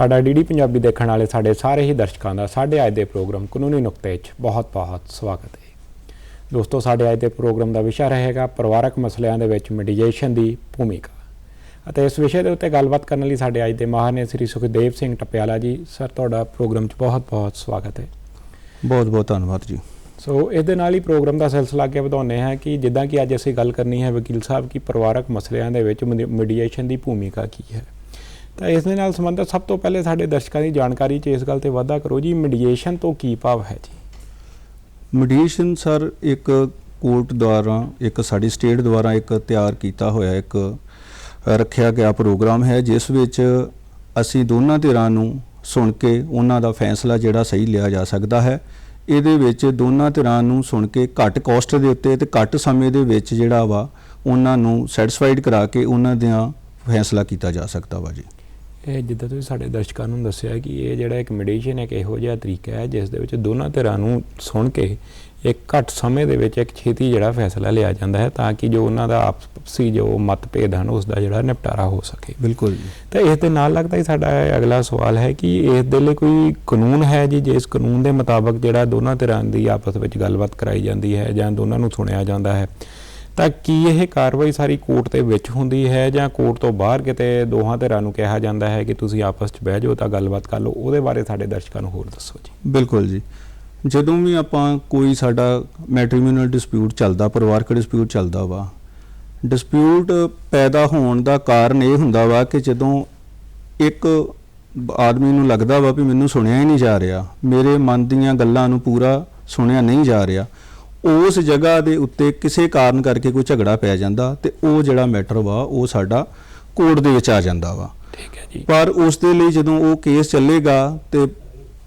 ਸਾਡਾ ਡੀਡੀ ਪੰਜਾਬੀ ਦੇਖਣ ਵਾਲੇ ਸਾਡੇ ਸਾਰੇ ਹੀ ਦਰਸ਼ਕਾਂ ਦਾ ਸਾਡੇ ਅੱਜ ਦੇ ਪ੍ਰੋਗਰਾਮ ਕਾਨੂੰਨੀ ਨੁਕਤੇ 'ਚ ਬਹੁਤ-ਬਹੁਤ ਸਵਾਗਤ ਹੈ। ਦੋਸਤੋ ਸਾਡੇ ਅੱਜ ਦੇ ਪ੍ਰੋਗਰਾਮ ਦਾ ਵਿਸ਼ਾ ਰਹੇਗਾ ਪਰਿਵਾਰਕ ਮਸਲਿਆਂ ਦੇ ਵਿੱਚ ਮੀਡੀਏਸ਼ਨ ਦੀ ਭੂਮਿਕਾ। ਅਤੇ ਇਸ ਵਿਸ਼ੇ ਦੇ ਉੱਤੇ ਗੱਲਬਾਤ ਕਰਨ ਲਈ ਸਾਡੇ ਅੱਜ ਦੇ ਮਾਹਰ ਨੇ ਸ੍ਰੀ ਸੁਖਦੇਵ ਸਿੰਘ ਟਪਿਆਲਾ ਜੀ। ਸਰ ਤੁਹਾਡਾ ਪ੍ਰੋਗਰਾਮ 'ਚ ਬਹੁਤ-ਬਹੁਤ ਸਵਾਗਤ ਹੈ। ਬਹੁਤ ਬਹੁਤ ਧੰਨਵਾਦ ਜੀ। ਸੋ ਇਸ ਦੇ ਨਾਲ ਹੀ ਪ੍ਰੋਗਰਾਮ ਦਾ ਸਿਲਸਿਲਾ ਅੱਗੇ ਵਧਾਉਂਦੇ ਹਾਂ ਕਿ ਜਿੱਦਾਂ ਕਿ ਅੱਜ ਅਸੀਂ ਗੱਲ ਕਰਨੀ ਹੈ ਵਕੀਲ ਸਾਹਿਬ ਕੀ ਪਰਿਵਾਰਕ ਮਸਲਿਆਂ ਦੇ ਵਿੱਚ ਮੀਡੀਏਸ਼ਨ ਦੀ ਭੂਮਿਕਾ ਕੀ ਹੈ। ਤਾਂ ਇਸ ਦੇ ਨਾਲ ਸੰਬੰਧਿਤ ਸਭ ਤੋਂ ਪਹਿਲੇ ਸਾਡੇ ਦਰਸ਼ਕਾਂ ਦੀ ਜਾਣਕਾਰੀ 'ਚ ਇਸ ਗੱਲ ਤੇ ਵਾਧਾ ਕਰੋ ਜੀ ਮੀਡੀਏਸ਼ਨ ਤੋਂ ਕੀ ਭਾਵ ਹੈ ਜੀ? ਮੀਡੀਏਸ਼ਨ ਸਰ ਇੱਕ ਕੋਰਟ ਦੁਆਰਾ, ਇੱਕ ਸਾਡੀ ਸਟੇਟ ਦੁਆਰਾ ਇੱਕ ਤਿਆਰ ਕੀਤਾ ਹੋਇਆ ਇੱਕ ਰੱਖਿਆ ਗਿਆ ਪ੍ਰੋਗਰਾਮ ਹੈ, ਜਿਸ ਵਿੱਚ ਅਸੀਂ ਦੋਨਾਂ ਧਿਰਾਂ ਨੂੰ ਸੁਣ ਕੇ ਉਹਨਾਂ ਦਾ ਫੈਸਲਾ ਜਿਹੜਾ ਸਹੀ ਲਿਆ ਜਾ ਸਕਦਾ ਹੈ। ਇਹਦੇ ਵਿੱਚ ਦੋਨਾਂ ਧਿਰਾਂ ਨੂੰ ਸੁਣ ਕੇ ਘੱਟ ਕਾਸਟ ਦੇ ਉੱਤੇ ਤੇ ਘੱਟ ਸਮੇਂ ਦੇ ਵਿੱਚ ਜਿਹੜਾ ਵਾ, ਉਹਨਾਂ ਨੂੰ ਸੈਟੀਸਫਾਈਡ ਕਰਾ ਕੇ ਉਹਨਾਂ ਦੀਆਂ ਫੈਸਲਾ ਕੀਤਾ ਜਾ ਸਕਦਾ ਵਾ ਜੀ। ਇਹ ਜਿੱਦਾਂ ਤੁਸੀਂ ਸਾਡੇ ਦਰਸ਼ਕਾਂ ਨੂੰ ਦੱਸਿਆ ਕਿ ਇਹ ਜਿਹੜਾ ਇੱਕ ਮੀਡੀਏਸ਼ਨ ਇੱਕ ਇਹੋ ਜਿਹਾ ਤਰੀਕਾ ਹੈ ਜਿਸ ਦੇ ਵਿੱਚ ਦੋਨਾਂ ਧਿਰਾਂ ਨੂੰ ਸੁਣ ਕੇ ਇੱਕ ਘੱਟ ਸਮੇਂ ਦੇ ਵਿੱਚ ਇੱਕ ਛੇਤੀ ਜਿਹੜਾ ਫੈਸਲਾ ਲਿਆ ਜਾਂਦਾ ਹੈ ਤਾਂ ਕਿ ਜੋ ਉਹਨਾਂ ਦਾ ਆਪਸੀ ਜੋ ਮਤਭੇਦ ਹਨ ਉਸ ਦਾ ਜਿਹੜਾ ਨਿਪਟਾਰਾ ਹੋ ਸਕੇ। ਬਿਲਕੁਲ ਤਾਂ ਇਸ ਦੇ ਨਾਲ ਲੱਗਦਾ ਹੀ ਸਾਡਾ ਅਗਲਾ ਸਵਾਲ ਹੈ ਕਿ ਇਸ ਦੇ ਲਈ ਕੋਈ ਕਾਨੂੰਨ ਹੈ ਜੀ ਜਿਸ ਕਾਨੂੰਨ ਦੇ ਮੁਤਾਬਕ ਜਿਹੜਾ ਦੋਨਾਂ ਧਿਰਾਂ ਦੀ ਆਪਸ ਵਿੱਚ ਗੱਲਬਾਤ ਕਰਾਈ ਜਾਂਦੀ ਹੈ ਜਾਂ ਦੋਨਾਂ ਨੂੰ ਸੁਣਿਆ ਜਾਂਦਾ ਹੈ? ਤਾਂ ਕੀ ਇਹ ਕਾਰਵਾਈ ਸਾਰੀ ਕੋਰਟ ਦੇ ਵਿੱਚ ਹੁੰਦੀ ਹੈ ਜਾਂ ਕੋਰਟ ਤੋਂ ਬਾਹਰ ਕਿਤੇ ਦੋਹਾਂ ਧਿਰਾਂ ਨੂੰ ਕਿਹਾ ਜਾਂਦਾ ਹੈ ਕਿ ਤੁਸੀਂ ਆਪਸ 'ਚ ਬਹਿ ਜਾਓ ਤਾਂ ਗੱਲਬਾਤ ਕਰ ਲਓ? ਉਹਦੇ ਬਾਰੇ ਸਾਡੇ ਦਰਸ਼ਕਾਂ ਨੂੰ ਹੋਰ ਦੱਸੋ ਜੀ। ਬਿਲਕੁਲ ਜੀ। ਜਦੋਂ ਵੀ ਆਪਾਂ ਕੋਈ ਸਾਡਾ ਮੈਟ੍ਰੀਮੋਨੀਅਲ ਡਿਸਪਿਊਟ ਚੱਲਦਾ, ਪਰਿਵਾਰਕ ਡਿਸਪਿਊਟ ਚੱਲਦਾ ਵਾ, ਡਿਸਪਿਊਟ ਪੈਦਾ ਹੋਣ ਦਾ ਕਾਰਨ ਇਹ ਹੁੰਦਾ ਵਾ ਕਿ ਜਦੋਂ ਇੱਕ ਆਦਮੀ ਨੂੰ ਲੱਗਦਾ ਵਾ ਵੀ ਮੈਨੂੰ ਸੁਣਿਆ ਹੀ ਨਹੀਂ ਜਾ ਰਿਹਾ, ਮੇਰੇ ਮਨ ਦੀਆਂ ਗੱਲਾਂ ਨੂੰ ਪੂਰਾ ਸੁਣਿਆ ਨਹੀਂ ਜਾ ਰਿਹਾ ਉਸ ਜਗ੍ਹਾ ਦੇ ਉੱਤੇ ਕਿਸੇ ਕਾਰਨ ਕਰਕੇ ਕੋਈ ਝਗੜਾ ਪੈ ਜਾਂਦਾ ਤੇ ਉਹ ਜਿਹੜਾ ਮੈਟਰ ਵਾ ਉਹ ਸਾਡਾ ਕੋਰਟ ਦੇ ਵਿੱਚ ਆ ਜਾਂਦਾ ਵਾ। ਠੀਕ ਹੈ ਜੀ। ਪਰ ਉਸ ਦੇ ਲਈ ਜਦੋਂ ਉਹ ਕੇਸ ਚੱਲੇਗਾ ਤੇ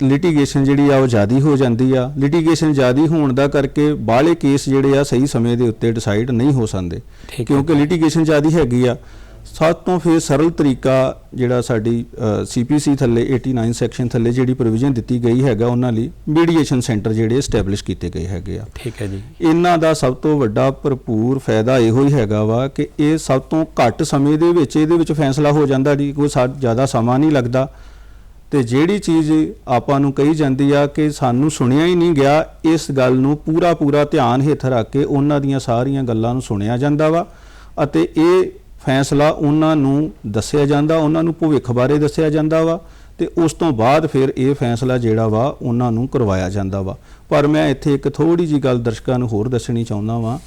ਲਿਟੀਗੇਸ਼ਨ ਜਿਹੜੀ ਆ ਉਹ ਜ਼ਿਆਦੀ ਹੋ ਜਾਂਦੀ ਆ। ਲਿਟੀਗੇਸ਼ਨ ਜ਼ਿਆਦੀ ਹੋਣ ਦਾ ਕਰਕੇ ਬਾਹਲੇ ਕੇਸ ਜਿਹੜੇ ਆ ਸਹੀ ਸਮੇਂ ਦੇ ਉੱਤੇ ਡਿਸਾਈਡ ਨਹੀਂ ਹੋ ਸਕਦੇ। ਕਿਉਂਕਿ ਲਿਟੀਗੇਸ਼ਨ ਜ਼ਿਆਦੀ ਹੈਗੀ ਆ। ਸਭ ਤੋਂ ਫਿਰ ਸਰਲ ਤਰੀਕਾ ਜਿਹੜਾ ਸਾਡੀ ਸੀਪੀਸੀ ਥੱਲੇ 89 ਸੈਕਸ਼ਨ ਥੱਲੇ ਜਿਹੜੀ ਪ੍ਰੋਵੀਜ਼ਨ ਦਿੱਤੀ ਗਈ ਹੈਗਾ ਉਹਨਾਂ ਲਈ ਮੀਡੀਏਸ਼ਨ ਸੈਂਟਰ ਜਿਹੜੇ ਐਸਟੈਬਲਿਸ਼ ਕੀਤੇ ਗਏ ਹੈਗੇ ਆ। ਠੀਕ ਹੈ ਜੀ। ਇਹਨਾਂ ਦਾ ਸਭ ਤੋਂ ਵੱਡਾ ਭਰਪੂਰ ਫਾਇਦਾ ਇਹੋ ਹੀ ਹੈਗਾ ਵਾ ਕਿ ਇਹ ਸਭ ਤੋਂ ਘੱਟ ਸਮੇਂ ਦੇ ਵਿੱਚ ਇਹਦੇ ਵਿੱਚ ਫੈਸਲਾ ਹੋ ਜਾਂਦਾ ਜੀ ਕੋਈ ਜ਼ਿਆਦਾ ਸਮਾਂ ਨਹੀਂ ਲੱਗਦਾ। ਤੇ ਜਿਹੜੀ ਚੀਜ਼ ਆਪਾਂ ਨੂੰ ਕਹੀ ਜਾਂਦੀ ਆ ਕਿ ਸਾਨੂੰ ਸੁਣਿਆ ਹੀ ਨਹੀਂ ਗਿਆ ਇਸ ਗੱਲ ਨੂੰ ਪੂਰਾ ਪੂਰਾ ਧਿਆਨ ਹੇਠ ਰੱਖ ਕੇ ਉਹਨਾਂ ਦੀਆਂ ਸਾਰੀਆਂ ਗੱਲਾਂ ਨੂੰ ਸੁਣਿਆ ਜਾਂਦਾ ਵਾ ਅਤੇ ਇਹ ਫੈਸਲਾ ਉਹਨਾਂ ਨੂੰ ਦੱਸਿਆ ਜਾਂਦਾ, ਉਹਨਾਂ ਨੂੰ ਭਵਿੱਖ ਬਾਰੇ ਦੱਸਿਆ ਜਾਂਦਾ ਵਾ ਤੇ ਉਸ ਤੋਂ ਬਾਅਦ ਫਿਰ ਇਹ ਫੈਸਲਾ ਜਿਹੜਾ ਵਾ ਉਹਨਾਂ ਨੂੰ ਕਰਵਾਇਆ ਜਾਂਦਾ ਵਾ। ਪਰ ਮੈਂ ਇੱਥੇ ਇੱਕ ਥੋੜੀ ਜੀ ਗੱਲ ਦਰਸ਼ਕਾਂ ਨੂੰ ਹੋਰ ਦੱਸਣੀ ਚਾਹੁੰਦਾ ਵਾਂ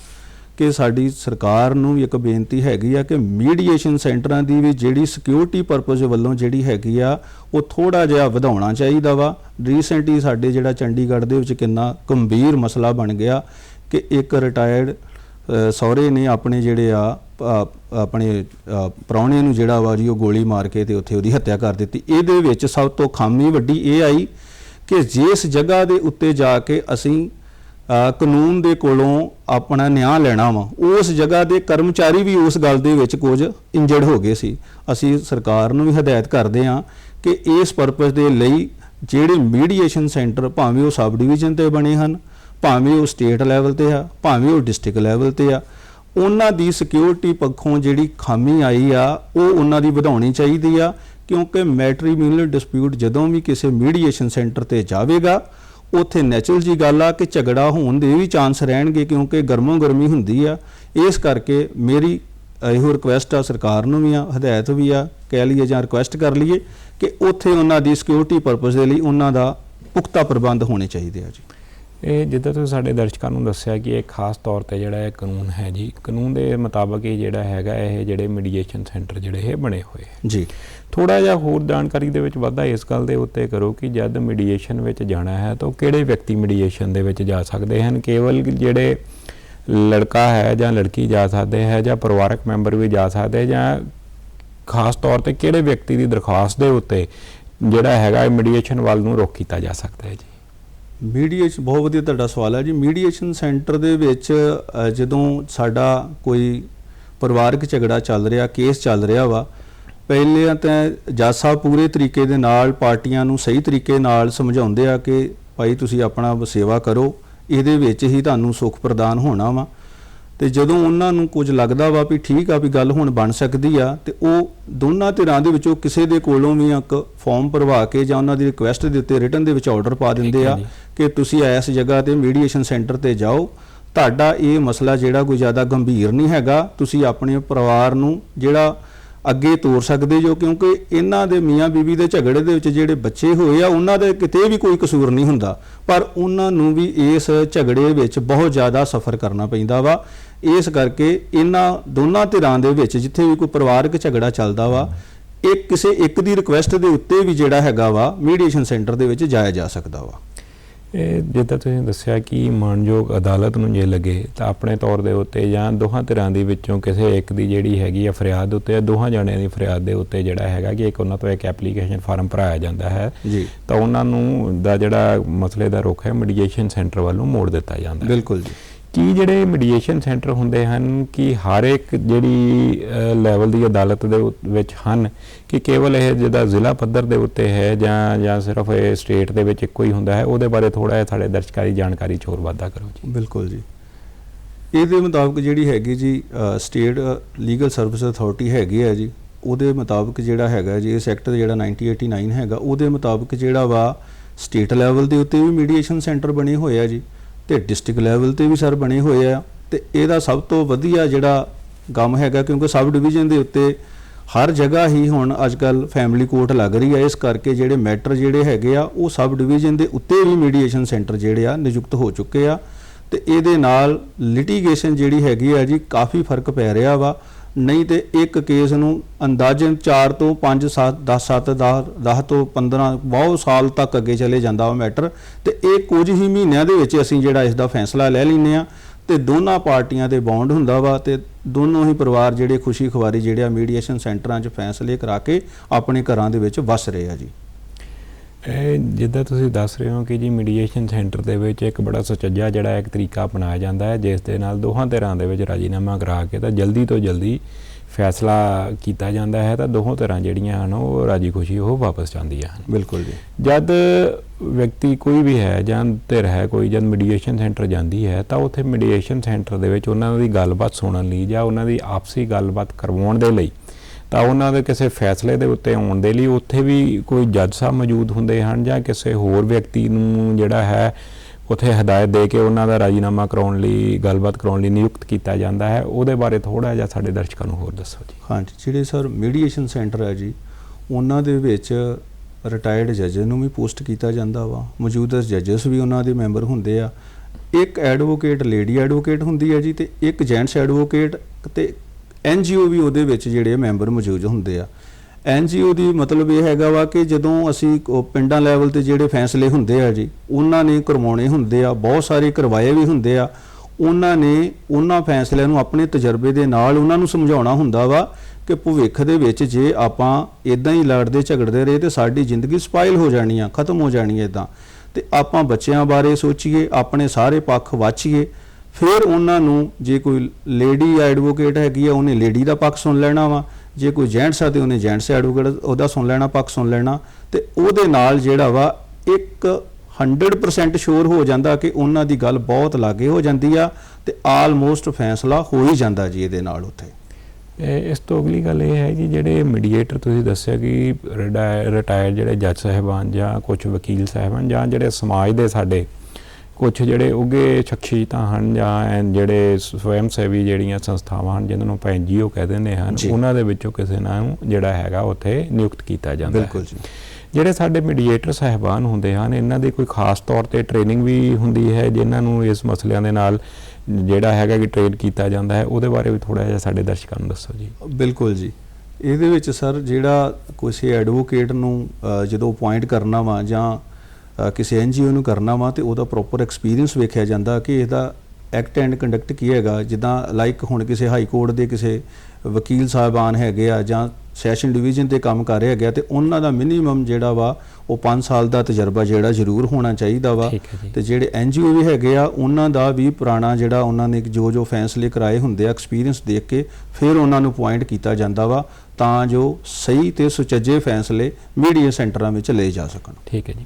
ਕਿ ਸਾਡੀ ਸਰਕਾਰ ਨੂੰ ਵੀ ਇੱਕ ਬੇਨਤੀ ਹੈਗੀ ਆ ਕਿ ਮੀਡੀਏਸ਼ਨ ਸੈਂਟਰਾਂ ਦੀ ਵੀ ਜਿਹੜੀ ਸਿਕਿਉਰਿਟੀ ਪਰਪਸ ਵੱਲੋਂ ਜਿਹੜੀ ਹੈਗੀ ਆ, ਉਹ ਥੋੜਾ ਜਿਹਾ ਵਧਾਉਣਾ ਚਾਹੀਦਾ ਵਾ। ਰੀਸੈਂਟਲੀ ਸਾਡੇ ਜਿਹੜਾ ਚੰਡੀਗੜ੍ਹ ਦੇ ਵਿੱਚ ਕਿੰਨਾ ਗੰਭੀਰ ਮਸਲਾ ਬਣ ਗਿਆ ਕਿ ਇੱਕ ਰਿਟਾਇਰਡ ਸਹੁਰੇ ਨੇ ਆਪਣੇ ਜਿਹੜੇ ਆ ਆਪਣੇ ਅ, ਪ੍ਰਾਹੁਣੇ ਨੂੰ ਜਿਹੜਾ ਵਾ ਜੀ ਉਹ ਗੋਲੀ ਮਾਰ ਕੇ ਤੇ ਉੱਥੇ ਉਹਦੀ ਹੱਤਿਆ ਕਰ ਦਿੱਤੀ। ਇਹਦੇ ਵਿੱਚ ਸਭ ਤੋਂ ਖਾਮੀ ਵੱਡੀ ਇਹ ਆਈ ਕਿ ਜਿਸ ਜਗ੍ਹਾ ਦੇ ਉੱਤੇ ਜਾ ਕੇ ਅਸੀਂ ਕਾਨੂੰਨ ਦੇ ਕੋਲੋਂ ਆਪਣਾ ਨਿਆਂ ਲੈਣਾ ਵਾ ਉਸ ਜਗ੍ਹਾ ਦੇ ਕਰਮਚਾਰੀ ਵੀ ਉਸ ਗੱਲ ਦੇ ਵਿੱਚ ਕੁਝ ਇੰਜਰਡ ਹੋ ਗਏ ਸੀ। ਅਸੀਂ ਸਰਕਾਰ ਨੂੰ ਵੀ ਹਦਾਇਤ ਕਰਦੇ ਹਾਂ ਕਿ ਇਸ ਪਰਪਸ ਦੇ ਲਈ ਜਿਹੜੇ ਮੀਡੀਏਸ਼ਨ ਸੈਂਟਰ ਭਾਵੇਂ ਉਹ ਸਬ ਡਿਵੀਜ਼ਨ ਤੇ ਬਣੇ ਹਨ ਭਾਵੇਂ ਉਹ ਸਟੇਟ ਲੈਵਲ ਤੇ ਆ ਭਾਵੇਂ ਉਹ ਡਿਸਟ੍ਰਿਕਟ ਲੈਵਲ ਤੇ ਆ ਉਹਨਾਂ ਦੀ ਸਿਕਿਉਰਿਟੀ ਪੱਖੋਂ ਜਿਹੜੀ ਖਾਮੀ ਆਈ ਆ, ਉਹ ਉਹਨਾਂ ਦੀ ਵਧਾਉਣੀ ਚਾਹੀਦੀ ਆ, ਕਿਉਂਕਿ ਮੈਟਰੀਮੋਨੀਅਲ ਡਿਸਪਿਊਟ ਜਦੋਂ ਵੀ ਕਿਸੇ ਮੀਡੀਏਸ਼ਨ ਸੈਂਟਰ ਤੇ ਜਾਵੇਗਾ, ਉੱਥੇ ਨੈਚੁਰਲ ਜੀ ਗੱਲ ਆ ਕਿ ਝਗੜਾ ਹੋਣ ਦੇ ਵੀ ਚਾਂਸ ਰਹਿਣਗੇ ਕਿਉਂਕਿ ਗਰਮੋ ਗਰਮੀ ਹੁੰਦੀ ਆ। ਇਸ ਕਰਕੇ ਮੇਰੀ ਇਹੋ ਰਿਕੁਐਸਟ ਆ, ਸਰਕਾਰ ਨੂੰ ਵੀ ਆ, ਹਦਾਇਤ ਵੀ ਆ, ਕਹਿ ਲਈਏ ਜਾਂ ਰਿਕੁਐਸਟ ਕਰ ਲਈਏ ਕਿ ਉੱਥੇ ਉਹਨਾਂ ਦੀ ਸਿਕਿਉਰਿਟੀ ਪਰਪਸ ਦੇ ਲਈ ਉਹਨਾਂ ਦਾ ਪੁਖਤਾ ਪ੍ਰਬੰਧ ਹੋਣੇ ਚਾਹੀਦੇ ਆ ਜੀ। ਇਹ ਜਿੱਦਾਂ ਤੁਸੀਂ ਸਾਡੇ ਦਰਸ਼ਕਾਂ ਨੂੰ ਦੱਸਿਆ ਕਿ ਇਹ ਖਾਸ ਤੌਰ ਤੇ ਜਿਹੜਾ ਇਹ ਕਾਨੂੰਨ ਹੈ ਜੀ ਕਾਨੂੰਨ ਦੇ ਮੁਤਾਬਕ ਇਹ ਜਿਹੜਾ ਹੈਗਾ ਇਹ ਜਿਹੜੇ ਮੀਡੀਏਸ਼ਨ ਸੈਂਟਰ ਜਿਹੜੇ ਇਹ ਬਣੇ ਹੋਏ ਜੀ। ਥੋੜਾ ਜਿਹਾ ਹੋਰ ਜਾਣਕਾਰੀ ਦੇ ਵਿੱਚ ਵਾਧਾ ਇਸ ਗੱਲ ਦੇ ਉੱਤੇ ਕਰੋ ਕਿ ਜਦ ਮੀਡੀਏਸ਼ਨ ਵਿੱਚ ਜਾਣਾ ਹੈ ਤਾਂ ਕਿਹੜੇ ਵਿਅਕਤੀ ਮੀਡੀਏਸ਼ਨ ਦੇ ਵਿੱਚ ਜਾ ਸਕਦੇ ਹਨ? ਕੇਵਲ ਜਿਹੜੇ ਲੜਕਾ ਹੈ ਜਾਂ ਲੜਕੀ ਜਾ ਸਕਦੇ ਹੈ ਜਾਂ ਪਰਿਵਾਰਕ ਮੈਂਬਰ ਵੀ ਜਾ ਸਕਦੇ ਹੈ ਜਾਂ ਖਾਸ ਤੌਰ ਤੇ ਕਿਹੜੇ ਵਿਅਕਤੀ ਦੀ ਦਰਖਾਸਤ ਦੇ ਉੱਤੇ ਜਿਹੜਾ ਹੈਗਾ ਮੀਡੀਏਸ਼ਨ ਵੱਲ ਨੂੰ ਰੋਕ ਕੀਤਾ ਜਾ ਸਕਦਾ ਹੈ ਜੀ? ਮੀਡੀਏਸ਼ਨ ਬਹੁਤ ਵਧੀਆ ਤੁਹਾਡਾ ਸਵਾਲ ਹੈ ਜੀ। ਮੀਡੀਏਸ਼ਨ ਸੈਂਟਰ ਦੇ ਵਿੱਚ ਜਦੋਂ ਸਾਡਾ ਕੋਈ ਪਰਿਵਾਰਕ ਝਗੜਾ ਚੱਲ ਰਿਹਾ, ਕੇਸ ਚੱਲ ਰਿਹਾ ਵਾ, ਪਹਿਲੇ ਤਾਂ ਜੱਜ ਸਾਹਿਬ ਪੂਰੇ ਤਰੀਕੇ ਦੇ ਨਾਲ ਪਾਰਟੀਆਂ ਨੂੰ ਸਹੀ ਤਰੀਕੇ ਨਾਲ ਸਮਝਾਉਂਦੇ ਆ ਕਿ ਭਾਈ ਤੁਸੀਂ ਆਪਣਾ ਸੇਵਾ ਕਰੋ, ਇਹਦੇ ਵਿੱਚ ਹੀ ਤੁਹਾਨੂੰ ਸੁੱਖ ਪ੍ਰਦਾਨ ਹੋਣਾ ਵਾ। ਤੇ ਜਦੋਂ ਉਹਨਾਂ ਨੂੰ ਕੁਝ ਲੱਗਦਾ ਵਾ ਵੀ ਠੀਕ ਆ ਵੀ ਗੱਲ ਹੁਣ ਬਣ ਸਕਦੀ ਆ ਤੇ ਉਹ ਦੋਨਾਂ ਧਿਰਾਂ ਦੇ ਵਿੱਚੋਂ ਕਿਸੇ ਦੇ ਕੋਲੋਂ ਵੀ ਇੱਕ ਫਾਰਮ ਭਰਵਾ ਕੇ ਜਾਂ ਉਹਨਾਂ ਦੀ ਰਿਕੁਐਸਟ ਦੇ ਉੱਤੇ ਰਿਟਨ ਦੇ ਵਿੱਚ ਆਰਡਰ ਪਾ ਦਿੰਦੇ ਆ। ਕਿ ਤੁਸੀਂ ਇਸ ਜਗ੍ਹਾ ਤੇ ਮੀਡੀਏਸ਼ਨ ਸੈਂਟਰ ਤੇ ਜਾਓ ਤੁਹਾਡਾ ਇਹ ਮਸਲਾ ਜਿਹੜਾ ਕੋਈ ਜ਼ਿਆਦਾ ਗੰਭੀਰ ਨਹੀਂ ਹੈਗਾ ਤੁਸੀਂ ਆਪਣੇ ਪਰਿਵਾਰ ਨੂੰ ਜਿਹੜਾ ਅੱਗੇ ਤੋਰ ਸਕਦੇ ਜੋ, ਕਿਉਂਕਿ ਇਹਨਾਂ ਦੇ ਮੀਆਂ ਬੀਬੀ ਦੇ ਝਗੜੇ ਦੇ ਵਿੱਚ ਜਿਹੜੇ ਬੱਚੇ ਹੋਏ ਆ, ਉਹਨਾਂ ਦੇ ਕਿਤੇ ਵੀ ਕੋਈ ਕਸੂਰ ਨਹੀਂ ਹੁੰਦਾ। ਪਰ ਉਹਨਾਂ ਨੂੰ ਵੀ ਇਸ ਝਗੜੇ ਵਿੱਚ ਬਹੁਤ ਜ਼ਿਆਦਾ ਸਫਰ ਕਰਨਾ ਪੈਂਦਾ ਵਾ। ਇਸ ਕਰਕੇ ਇਹਨਾਂ ਦੋਨਾਂ ਧਿਰਾਂ ਦੇ ਵਿੱਚ ਜਿੱਥੇ ਵੀ ਕੋਈ ਪਰਿਵਾਰਕ ਝਗੜਾ ਚੱਲਦਾ ਵਾ ਇੱਕ ਕਿਸੇ ਇੱਕ ਦੀ ਰਿਕੁਐਸਟ ਦੇ ਉੱਤੇ ਵੀ ਜਿਹੜਾ ਹੈਗਾ ਵਾ ਮੀਡੀਏਸ਼ਨ ਸੈਂਟਰ ਦੇ ਵਿੱਚ ਜਾਇਆ ਜਾ ਸਕਦਾ ਵਾ। ਇਹ ਜਿੱਦਾਂ ਤੁਸੀਂ ਦੱਸਿਆ ਕਿ ਮਾਨਯੋਗ ਅਦਾਲਤ ਨੂੰ ਜੇ ਲੱਗੇ ਤਾਂ ਆਪਣੇ ਤੌਰ ਦੇ ਉੱਤੇ ਜਾਂ ਦੋਹਾਂ ਧਿਰਾਂ ਦੇ ਵਿੱਚੋਂ ਕਿਸੇ ਇੱਕ ਦੀ ਜਿਹੜੀ ਹੈਗੀ ਆ ਫਰਿਆਦ ਉੱਤੇ ਜਾਂ ਦੋਹਾਂ ਜਣਿਆਂ ਦੀ ਫਰਿਆਦ ਦੇ ਉੱਤੇ ਜਿਹੜਾ ਹੈਗਾ ਕਿ ਇੱਕ ਉਹਨਾਂ ਤੋਂ ਇੱਕ ਐਪਲੀਕੇਸ਼ਨ ਫਾਰਮ ਭਰਾਇਆ ਜਾਂਦਾ ਹੈ ਜੀ। ਤਾਂ ਉਹਨਾਂ ਨੂੰ ਦਾ ਜਿਹੜਾ ਮਸਲੇ ਦਾ ਰੁਖ ਹੈ ਮੀਡੀਏਸ਼ਨ ਸੈਂਟਰ ਵੱਲੋਂ ਮੋੜ ਦਿੱਤਾ ਜਾਂਦਾ ਹੈ। ਬਿਲਕੁਲ ਜੀ। ਕੀ ਜਿਹੜੇ ਮੀਡੀਏਸ਼ਨ ਸੈਂਟਰ ਹੁੰਦੇ ਹਨ, ਕਿ ਹਰ ਇੱਕ ਜਿਹੜੀ ਲੈਵਲ ਦੀ ਅਦਾਲਤ ਦੇ ਵਿੱਚ ਹਨ, ਕਿ ਕੇਵਲ ਇਹ ਜਿਹਦਾ ਜ਼ਿਲ੍ਹਾ ਪੱਧਰ ਦੇ ਉੱਤੇ ਹੈ ਜਾਂ ਜਾਂ ਸਿਰਫ ਇਹ ਸਟੇਟ ਦੇ ਵਿੱਚ ਇੱਕੋ ਹੀ ਹੁੰਦਾ ਹੈ, ਉਹਦੇ ਬਾਰੇ ਥੋੜਾ ਜਿਹਾ ਸਾਡੇ ਦਰਸ਼ਕਾਰੀ ਜਾਣਕਾਰੀ ਚ ਹੋਰ ਵਾਧਾ ਕਰੋ ਜੀ। ਬਿਲਕੁਲ ਜੀ। ਇਹਦੇ ਮੁਤਾਬਕ ਜਿਹੜੀ ਹੈਗੀ ਜੀ ਸਟੇਟ ਲੀਗਲ ਸਰਵਿਸ ਅਥਾਰਟੀ ਹੈਗੀ ਹੈ ਜੀ, ਉਹਦੇ ਮੁਤਾਬਕ ਜਿਹੜਾ ਹੈਗਾ ਜੀ, ਇਸ ਐਕਟ ਜਿਹੜਾ 1989 ਹੈਗਾ, ਉਹਦੇ ਮੁਤਾਬਕ ਜਿਹੜਾ ਵਾ ਸਟੇਟ ਲੈਵਲ ਦੇ ਉੱਤੇ ਵੀ ਮੀਡੀਏਸ਼ਨ ਸੈਂਟਰ ਬਣੇ ਹੋਏ ਆ ਜੀ। ਤੇ ਡਿਸਟ੍ਰਿਕਟ ਲੈਵਲ ਤੇ ਵੀ ਸਰ ਬਣੇ ਹੋਏ ਆ ਤੇ ਇਹਦਾ ਸਭ ਤੋਂ ਵਧੀਆ ਜਿਹੜਾ ਕੰਮ ਹੈਗਾ ਕਿਉਂਕਿ ਸਬ ਡਿਵੀਜ਼ਨ ਦੇ ਉੱਤੇ ਹਰ ਜਗ੍ਹਾ ਹੀ ਹੁਣ ਅੱਜਕੱਲ ਫੈਮਿਲੀ ਕੋਰਟ ਲੱਗ ਰਹੀ ਹੈ ਇਸ ਕਰਕੇ ਜਿਹੜੇ ਮੈਟਰ ਜਿਹੜੇ ਹੈਗੇ ਆ, ਉਹ ਸਬ ਡਿਵੀਜ਼ਨ ਦੇ ਉੱਤੇ ਵੀ ਮੀਡੀਏਸ਼ਨ ਸੈਂਟਰ ਜਿਹੜੇ ਆ ਨਿਯੁਕਤ ਹੋ ਚੁੱਕੇ ਆ ਤੇ ਇਹਦੇ ਨਾਲ ਲਿਟੀਗੇਸ਼ਨ ਜਿਹੜੀ ਹੈਗੀ ਆ ਜੀ ਕਾਫੀ ਫ਼ਰਕ ਪੈ ਰਿਹਾ ਵਾ। ਨਹੀਂ ਤੇ ਇੱਕ ਕੇਸ ਨੂੰ ਅੰਦਾਜ਼ਨ 4 ਤੋਂ 5 7 10 7 10 ਤੋਂ 15 ਬਹੁਤ ਸਾਲ ਤੱਕ ਅੱਗੇ ਚਲੇ ਜਾਂਦਾ ਵਾ ਮੈਟਰ। ਤੇ ਇਹ ਕੁਝ ਹੀ ਮਹੀਨਿਆਂ ਦੇ ਵਿੱਚ ਅਸੀਂ ਜਿਹੜਾ ਇਸ ਦਾ ਫੈਸਲਾ ਲੈ ਲੈਂਦੇ ਆ ਤੇ ਦੋਨਾਂ ਪਾਰਟੀਆਂ ਦੇ ਬੌਂਡ ਹੁੰਦਾ ਵਾ ਤੇ ਦੋਨੋਂ ਹੀ ਪਰਿਵਾਰ ਜਿਹੜੇ ਖੁਸ਼ੀ ਖੁਆਰੀ ਜਿਹੜੇ ਆ ਮੀਡੀਏਸ਼ਨ ਸੈਂਟਰਾਂ 'ਚ ਫੈਸਲੇ ਕਰਾ ਕੇ ਆਪਣੇ ਘਰਾਂ ਦੇ ਵਿੱਚ ਵਸ ਰਹੇ ਆ ਜੀ। ਇਹ ਜਿੱਦਾਂ ਤੁਸੀਂ ਦੱਸ ਰਹੇ ਹੋ ਕਿ ਜੀ ਮੀਡੀਏਸ਼ਨ ਸੈਂਟਰ ਦੇ ਵਿੱਚ ਇੱਕ ਬੜਾ ਸੁਚੱਜਾ ਜਿਹੜਾ ਇੱਕ ਤਰੀਕਾ ਅਪਣਾਇਆ ਜਾਂਦਾ ਹੈ ਜਿਸ ਦੇ ਨਾਲ ਦੋਹਾਂ ਧਿਰਾਂ ਦੇ ਵਿੱਚ ਰਾਜੀਨਾਮਾ ਕਰਾ ਕੇ ਤਾਂ ਜਲਦੀ ਤੋਂ ਜਲਦੀ ਫੈਸਲਾ ਕੀਤਾ ਜਾਂਦਾ ਹੈ ਤਾਂ ਦੋਹਾਂ ਧਿਰਾਂ ਜਿਹੜੀਆਂ ਹਨ ਉਹ ਰਾਜੀ ਖੁਸ਼ੀ ਉਹ ਵਾਪਸ ਜਾਂਦੀਆਂ ਹਨ। ਬਿਲਕੁਲ ਜੀ। ਜਦ ਵਿਅਕਤੀ ਕੋਈ ਵੀ ਹੈ ਜਾਂ ਧਿਰ ਹੈ ਕੋਈ ਜਦ ਮੀਡੀਏਸ਼ਨ ਸੈਂਟਰ ਜਾਂਦੀ ਹੈ ਤਾਂ ਉੱਥੇ ਮੀਡੀਏਸ਼ਨ ਸੈਂਟਰ ਦੇ ਵਿੱਚ ਉਹਨਾਂ ਦੀ ਗੱਲਬਾਤ ਸੁਣਨ ਲਈ ਜਾਂ ਉਹਨਾਂ ਦੀ ਆਪਸੀ ਗੱਲਬਾਤ ਕਰਵਾਉਣ ਦੇ ਲਈ ਤਾਂ ਉਹਨਾਂ ਦੇ ਕਿਸੇ ਫੈਸਲੇ ਦੇ ਉੱਤੇ ਆਉਣ ਦੇ ਲਈ ਉੱਥੇ ਵੀ ਕੋਈ ਜੱਜ ਸਾਹਿਬ ਮੌਜੂਦ ਹੁੰਦੇ ਹਨ ਜਾਂ ਕਿਸੇ ਹੋਰ ਵਿਅਕਤੀ ਨੂੰ ਜਿਹੜਾ ਹੈ ਉੱਥੇ ਹਦਾਇਤ ਦੇ ਕੇ ਉਹਨਾਂ ਦਾ ਰਾਜੀਨਾਮਾ ਕਰਾਉਣ ਲਈ, ਗੱਲਬਾਤ ਕਰਾਉਣ ਲਈ ਨਿਯੁਕਤ ਕੀਤਾ ਜਾਂਦਾ ਹੈ, ਉਹਦੇ ਬਾਰੇ ਥੋੜਾ ਜਿਹਾ ਸਾਡੇ ਦਰਸ਼ਕਾਂ ਨੂੰ ਹੋਰ ਦੱਸੋ ਜੀ। ਹਾਂਜੀ ਜਿਹੜੇ ਸਰ ਮੀਡੀਏਸ਼ਨ ਸੈਂਟਰ ਹੈ ਜੀ, ਉਹਨਾਂ ਦੇ ਵਿੱਚ ਰਿਟਾਇਰਡ ਜੱਜ ਨੂੰ ਵੀ ਪੋਸਟ ਕੀਤਾ ਜਾਂਦਾ ਵਾ। ਮੌਜੂਦਾ ਜੱਜਸ ਵੀ ਉਹਨਾਂ ਦੇ ਮੈਂਬਰ ਹੁੰਦੇ ਆ। ਇੱਕ ਐਡਵੋਕੇਟ ਲੇਡੀ ਐਡਵੋਕੇਟ ਹੁੰਦੀ ਹੈ ਜੀ ਤੇ ਇੱਕ ਜੈਂਟਸ ਐਡਵੋਕੇਟ ਤੇ ਐਨਜੀਓ ਵੀ ਉਹਦੇ ਵਿੱਚ ਜਿਹੜੇ ਮੈਂਬਰ ਮੌਜੂਦ ਹੁੰਦੇ ਆ। ਐਨਜੀਓ ਦੀ ਮਤਲਬ ਇਹ ਹੈਗਾ ਵਾ ਕਿ ਜਦੋਂ ਅਸੀਂ ਪਿੰਡਾਂ ਲੈਵਲ ਤੇ ਜਿਹੜੇ ਫੈਸਲੇ ਹੁੰਦੇ ਆ ਜੀ, ਉਹਨਾਂ ਨੇ ਕਰਵਾਉਣੇ ਹੁੰਦੇ ਆ, ਬਹੁਤ ਸਾਰੇ ਕਰਵਾਏ ਵੀ ਹੁੰਦੇ ਆ। ਉਹਨਾਂ ਨੇ ਉਹਨਾਂ ਫੈਸਲਿਆਂ ਨੂੰ ਆਪਣੇ ਤਜਰਬੇ ਦੇ ਨਾਲ ਉਹਨਾਂ ਨੂੰ ਸਮਝਾਉਣਾ ਹੁੰਦਾ ਵਾ ਕਿ ਭਵਿੱਖ ਦੇ ਵਿੱਚ ਜੇ ਆਪਾਂ ਇਦਾਂ ਹੀ ਲੜਦੇ ਝਗੜਦੇ ਰਹੇ ਤੇ ਸਾਡੀ ਜ਼ਿੰਦਗੀ ਸਪਾਈਲ ਹੋ ਜਾਣੀ ਆ, ਖਤਮ ਹੋ ਜਾਣੀ ਹੈ ਇਦਾਂ ਤੇ ਆਪਾਂ ਬੱਚਿਆਂ ਬਾਰੇ ਸੋਚੀਏ, ਆਪਣੇ ਸਾਰੇ ਪੱਖ ਵਾਚੀਏ ਫਿਰ ਉਹਨਾਂ ਨੂੰ ਜੇ ਕੋਈ ਲੇਡੀ ਐਡਵੋਕੇਟ ਹੈਗੀ ਆ, ਉਹਨੇ ਲੇਡੀ ਦਾ ਪੱਖ ਸੁਣ ਲੈਣਾ ਵਾ। ਜੇ ਕੋਈ ਜੈਂਟਸ ਆ ਤੇ ਉਹਨੇ ਜੈਂਟਸ ਐਡਵੋਕੇਟ ਉਹਦਾ ਸੁਣ ਲੈਣਾ, ਪੱਖ ਸੁਣ ਲੈਣਾ। ਤੇ ਉਹਦੇ ਨਾਲ ਜਿਹੜਾ ਵਾ, ਇੱਕ 100% ਸ਼ੋਰ ਹੋ ਜਾਂਦਾ ਕਿ ਉਹਨਾਂ ਦੀ ਗੱਲ ਬਹੁਤ ਲਾਗੇ ਹੋ ਜਾਂਦੀ ਆ ਤੇ ਆਲਮੋਸਟ ਫੈਸਲਾ ਹੋ ਹੀ ਜਾਂਦਾ ਜੀ ਇਹਦੇ ਨਾਲ ਉੱਥੇ। ਇਸ ਤੋਂ ਅਗਲੀ ਗੱਲ ਇਹ ਹੈ ਕਿ ਜਿਹੜੇ ਮੀਡੀਏਟਰ ਤੁਸੀਂ ਦੱਸਿਆ ਕਿ ਰਿਟਾਇਰ ਜਿਹੜੇ ਜੱਜ ਸਾਹਿਬਾਨ ਜਾਂ ਕੁਝ ਵਕੀਲ ਸਾਹਿਬਾਨ ਜਾਂ ਜਿਹੜੇ ਸਮਾਜ ਦੇ ਸਾਡੇ ਕੁਝ ਜਿਹੜੇ ਉੱਗੇ ਸ਼ਖਸੀਅਤਾਂ ਹਨ ਜਾਂ ਜਿਹੜੇ ਸਵੈਮ ਸੇਵੀ ਜਿਹੜੀਆਂ ਸੰਸਥਾਵਾਂ ਹਨ ਜਿਨ੍ਹਾਂ ਨੂੰ ਆਪਾਂ ਐਨਜੀਓ ਕਹਿ ਦਿੰਦੇ ਹਨ। ਉਹਨਾਂ ਦੇ ਵਿੱਚੋਂ ਕਿਸੇ ਨੂੰ ਜਿਹੜਾ ਹੈਗਾ ਉੱਥੇ ਨਿਯੁਕਤ ਕੀਤਾ ਜਾਂਦਾ ਹੈ। ਬਿਲਕੁਲ ਜੀ। ਜਿਹੜੇ ਸਾਡੇ ਮੀਡੀਏਟਰ ਸਾਹਿਬਾਨ ਹੁੰਦੇ ਹਨ ਇਹਨਾਂ ਦੀ ਕੋਈ ਖਾਸ ਤੌਰ ਤੇ ਟ੍ਰੇਨਿੰਗ ਵੀ ਹੁੰਦੀ ਹੈ ਜਿਨ੍ਹਾਂ ਨੂੰ ਇਸ ਮਸਲਿਆਂ ਦੇ ਨਾਲ ਜਿਹੜਾ ਹੈਗਾ ਕਿ ਟ੍ਰੇਨ ਕੀਤਾ ਜਾਂਦਾ ਹੈ ਉਹਦੇ ਬਾਰੇ ਵੀ ਥੋੜਾ ਜਿਹਾ ਸਾਡੇ ਦਰਸ਼ਕਾਂ ਨੂੰ ਦੱਸੋ ਜੀ। ਬਿਲਕੁਲ ਜੀ। ਇਹਦੇ ਵਿੱਚ ਸਰ ਜਿਹੜਾ ਕਿਸੇ ਐਡਵੋਕੇਟ ਨੂੰ ਜਦੋਂ ਅਪਾਇੰਟ ਕਰਨਾ ਵਾ ਜਾਂ ਕਿਸੇ ਐਨਜੀਓ ਨੂੰ ਕਰਨਾ ਵਾ ਤੇ ਉਹਦਾ ਪ੍ਰੋਪਰ ਐਕਸਪੀਰੀਅੰਸ ਵੇਖਿਆ ਜਾਂਦਾ ਕਿ ਇਹਦਾ ਐਕਟ ਐਂਡ ਕੰਡਕਟ ਕੀ ਹੈਗਾ। ਜਿੱਦਾਂ ਲਾਈਕ ਹੁਣ ਕਿਸੇ ਹਾਈ ਕੋਰਟ ਦੇ ਕਿਸੇ ਵਕੀਲ ਸਾਹਿਬਾਨ ਹੈਗੇ ਆ ਜਾਂ ਸੈਸ਼ਨ ਡਿਵੀਜ਼ਨ ਤੇ ਕੰਮ ਕਰ ਰਹੇ ਹੈਗੇ ਆ ਤੇ ਉਹਨਾਂ ਦਾ ਮਿਨੀਮਮ ਜਿਹੜਾ ਵਾ ਉਹ 5 ਸਾਲ ਦਾ ਤਜਰਬਾ ਜਿਹੜਾ ਜ਼ਰੂਰ ਹੋਣਾ ਚਾਹੀਦਾ ਵਾ। ਤੇ ਜਿਹੜੇ ਐਨਜੀਓ ਵੀ ਹੈਗੇ ਆ ਉਹਨਾਂ ਦਾ ਵੀ ਪੁਰਾਣਾ ਜਿਹੜਾ ਉਹਨਾਂ ਨੇ ਜੋ ਜੋ ਫੈਸਲੇ ਕਰਾਏ ਹੁੰਦੇ ਆ ਐਕਸਪੀਰੀਅੰਸ ਦੇਖ ਕੇ ਫਿਰ ਉਹਨਾਂ ਨੂੰ ਪੁਆਇੰਟ ਕੀਤਾ ਜਾਂਦਾ ਵਾ ਤਾਂ ਜੋ ਸਹੀ ਤੇ ਸੁਚੱਜੇ ਫੈਸਲੇ ਮੀਡੀਆ ਸੈਂਟਰਾਂ ਵਿੱਚ ਲਏ ਜਾ ਸਕਣ। ਠੀਕ ਹੈ ਜੀ।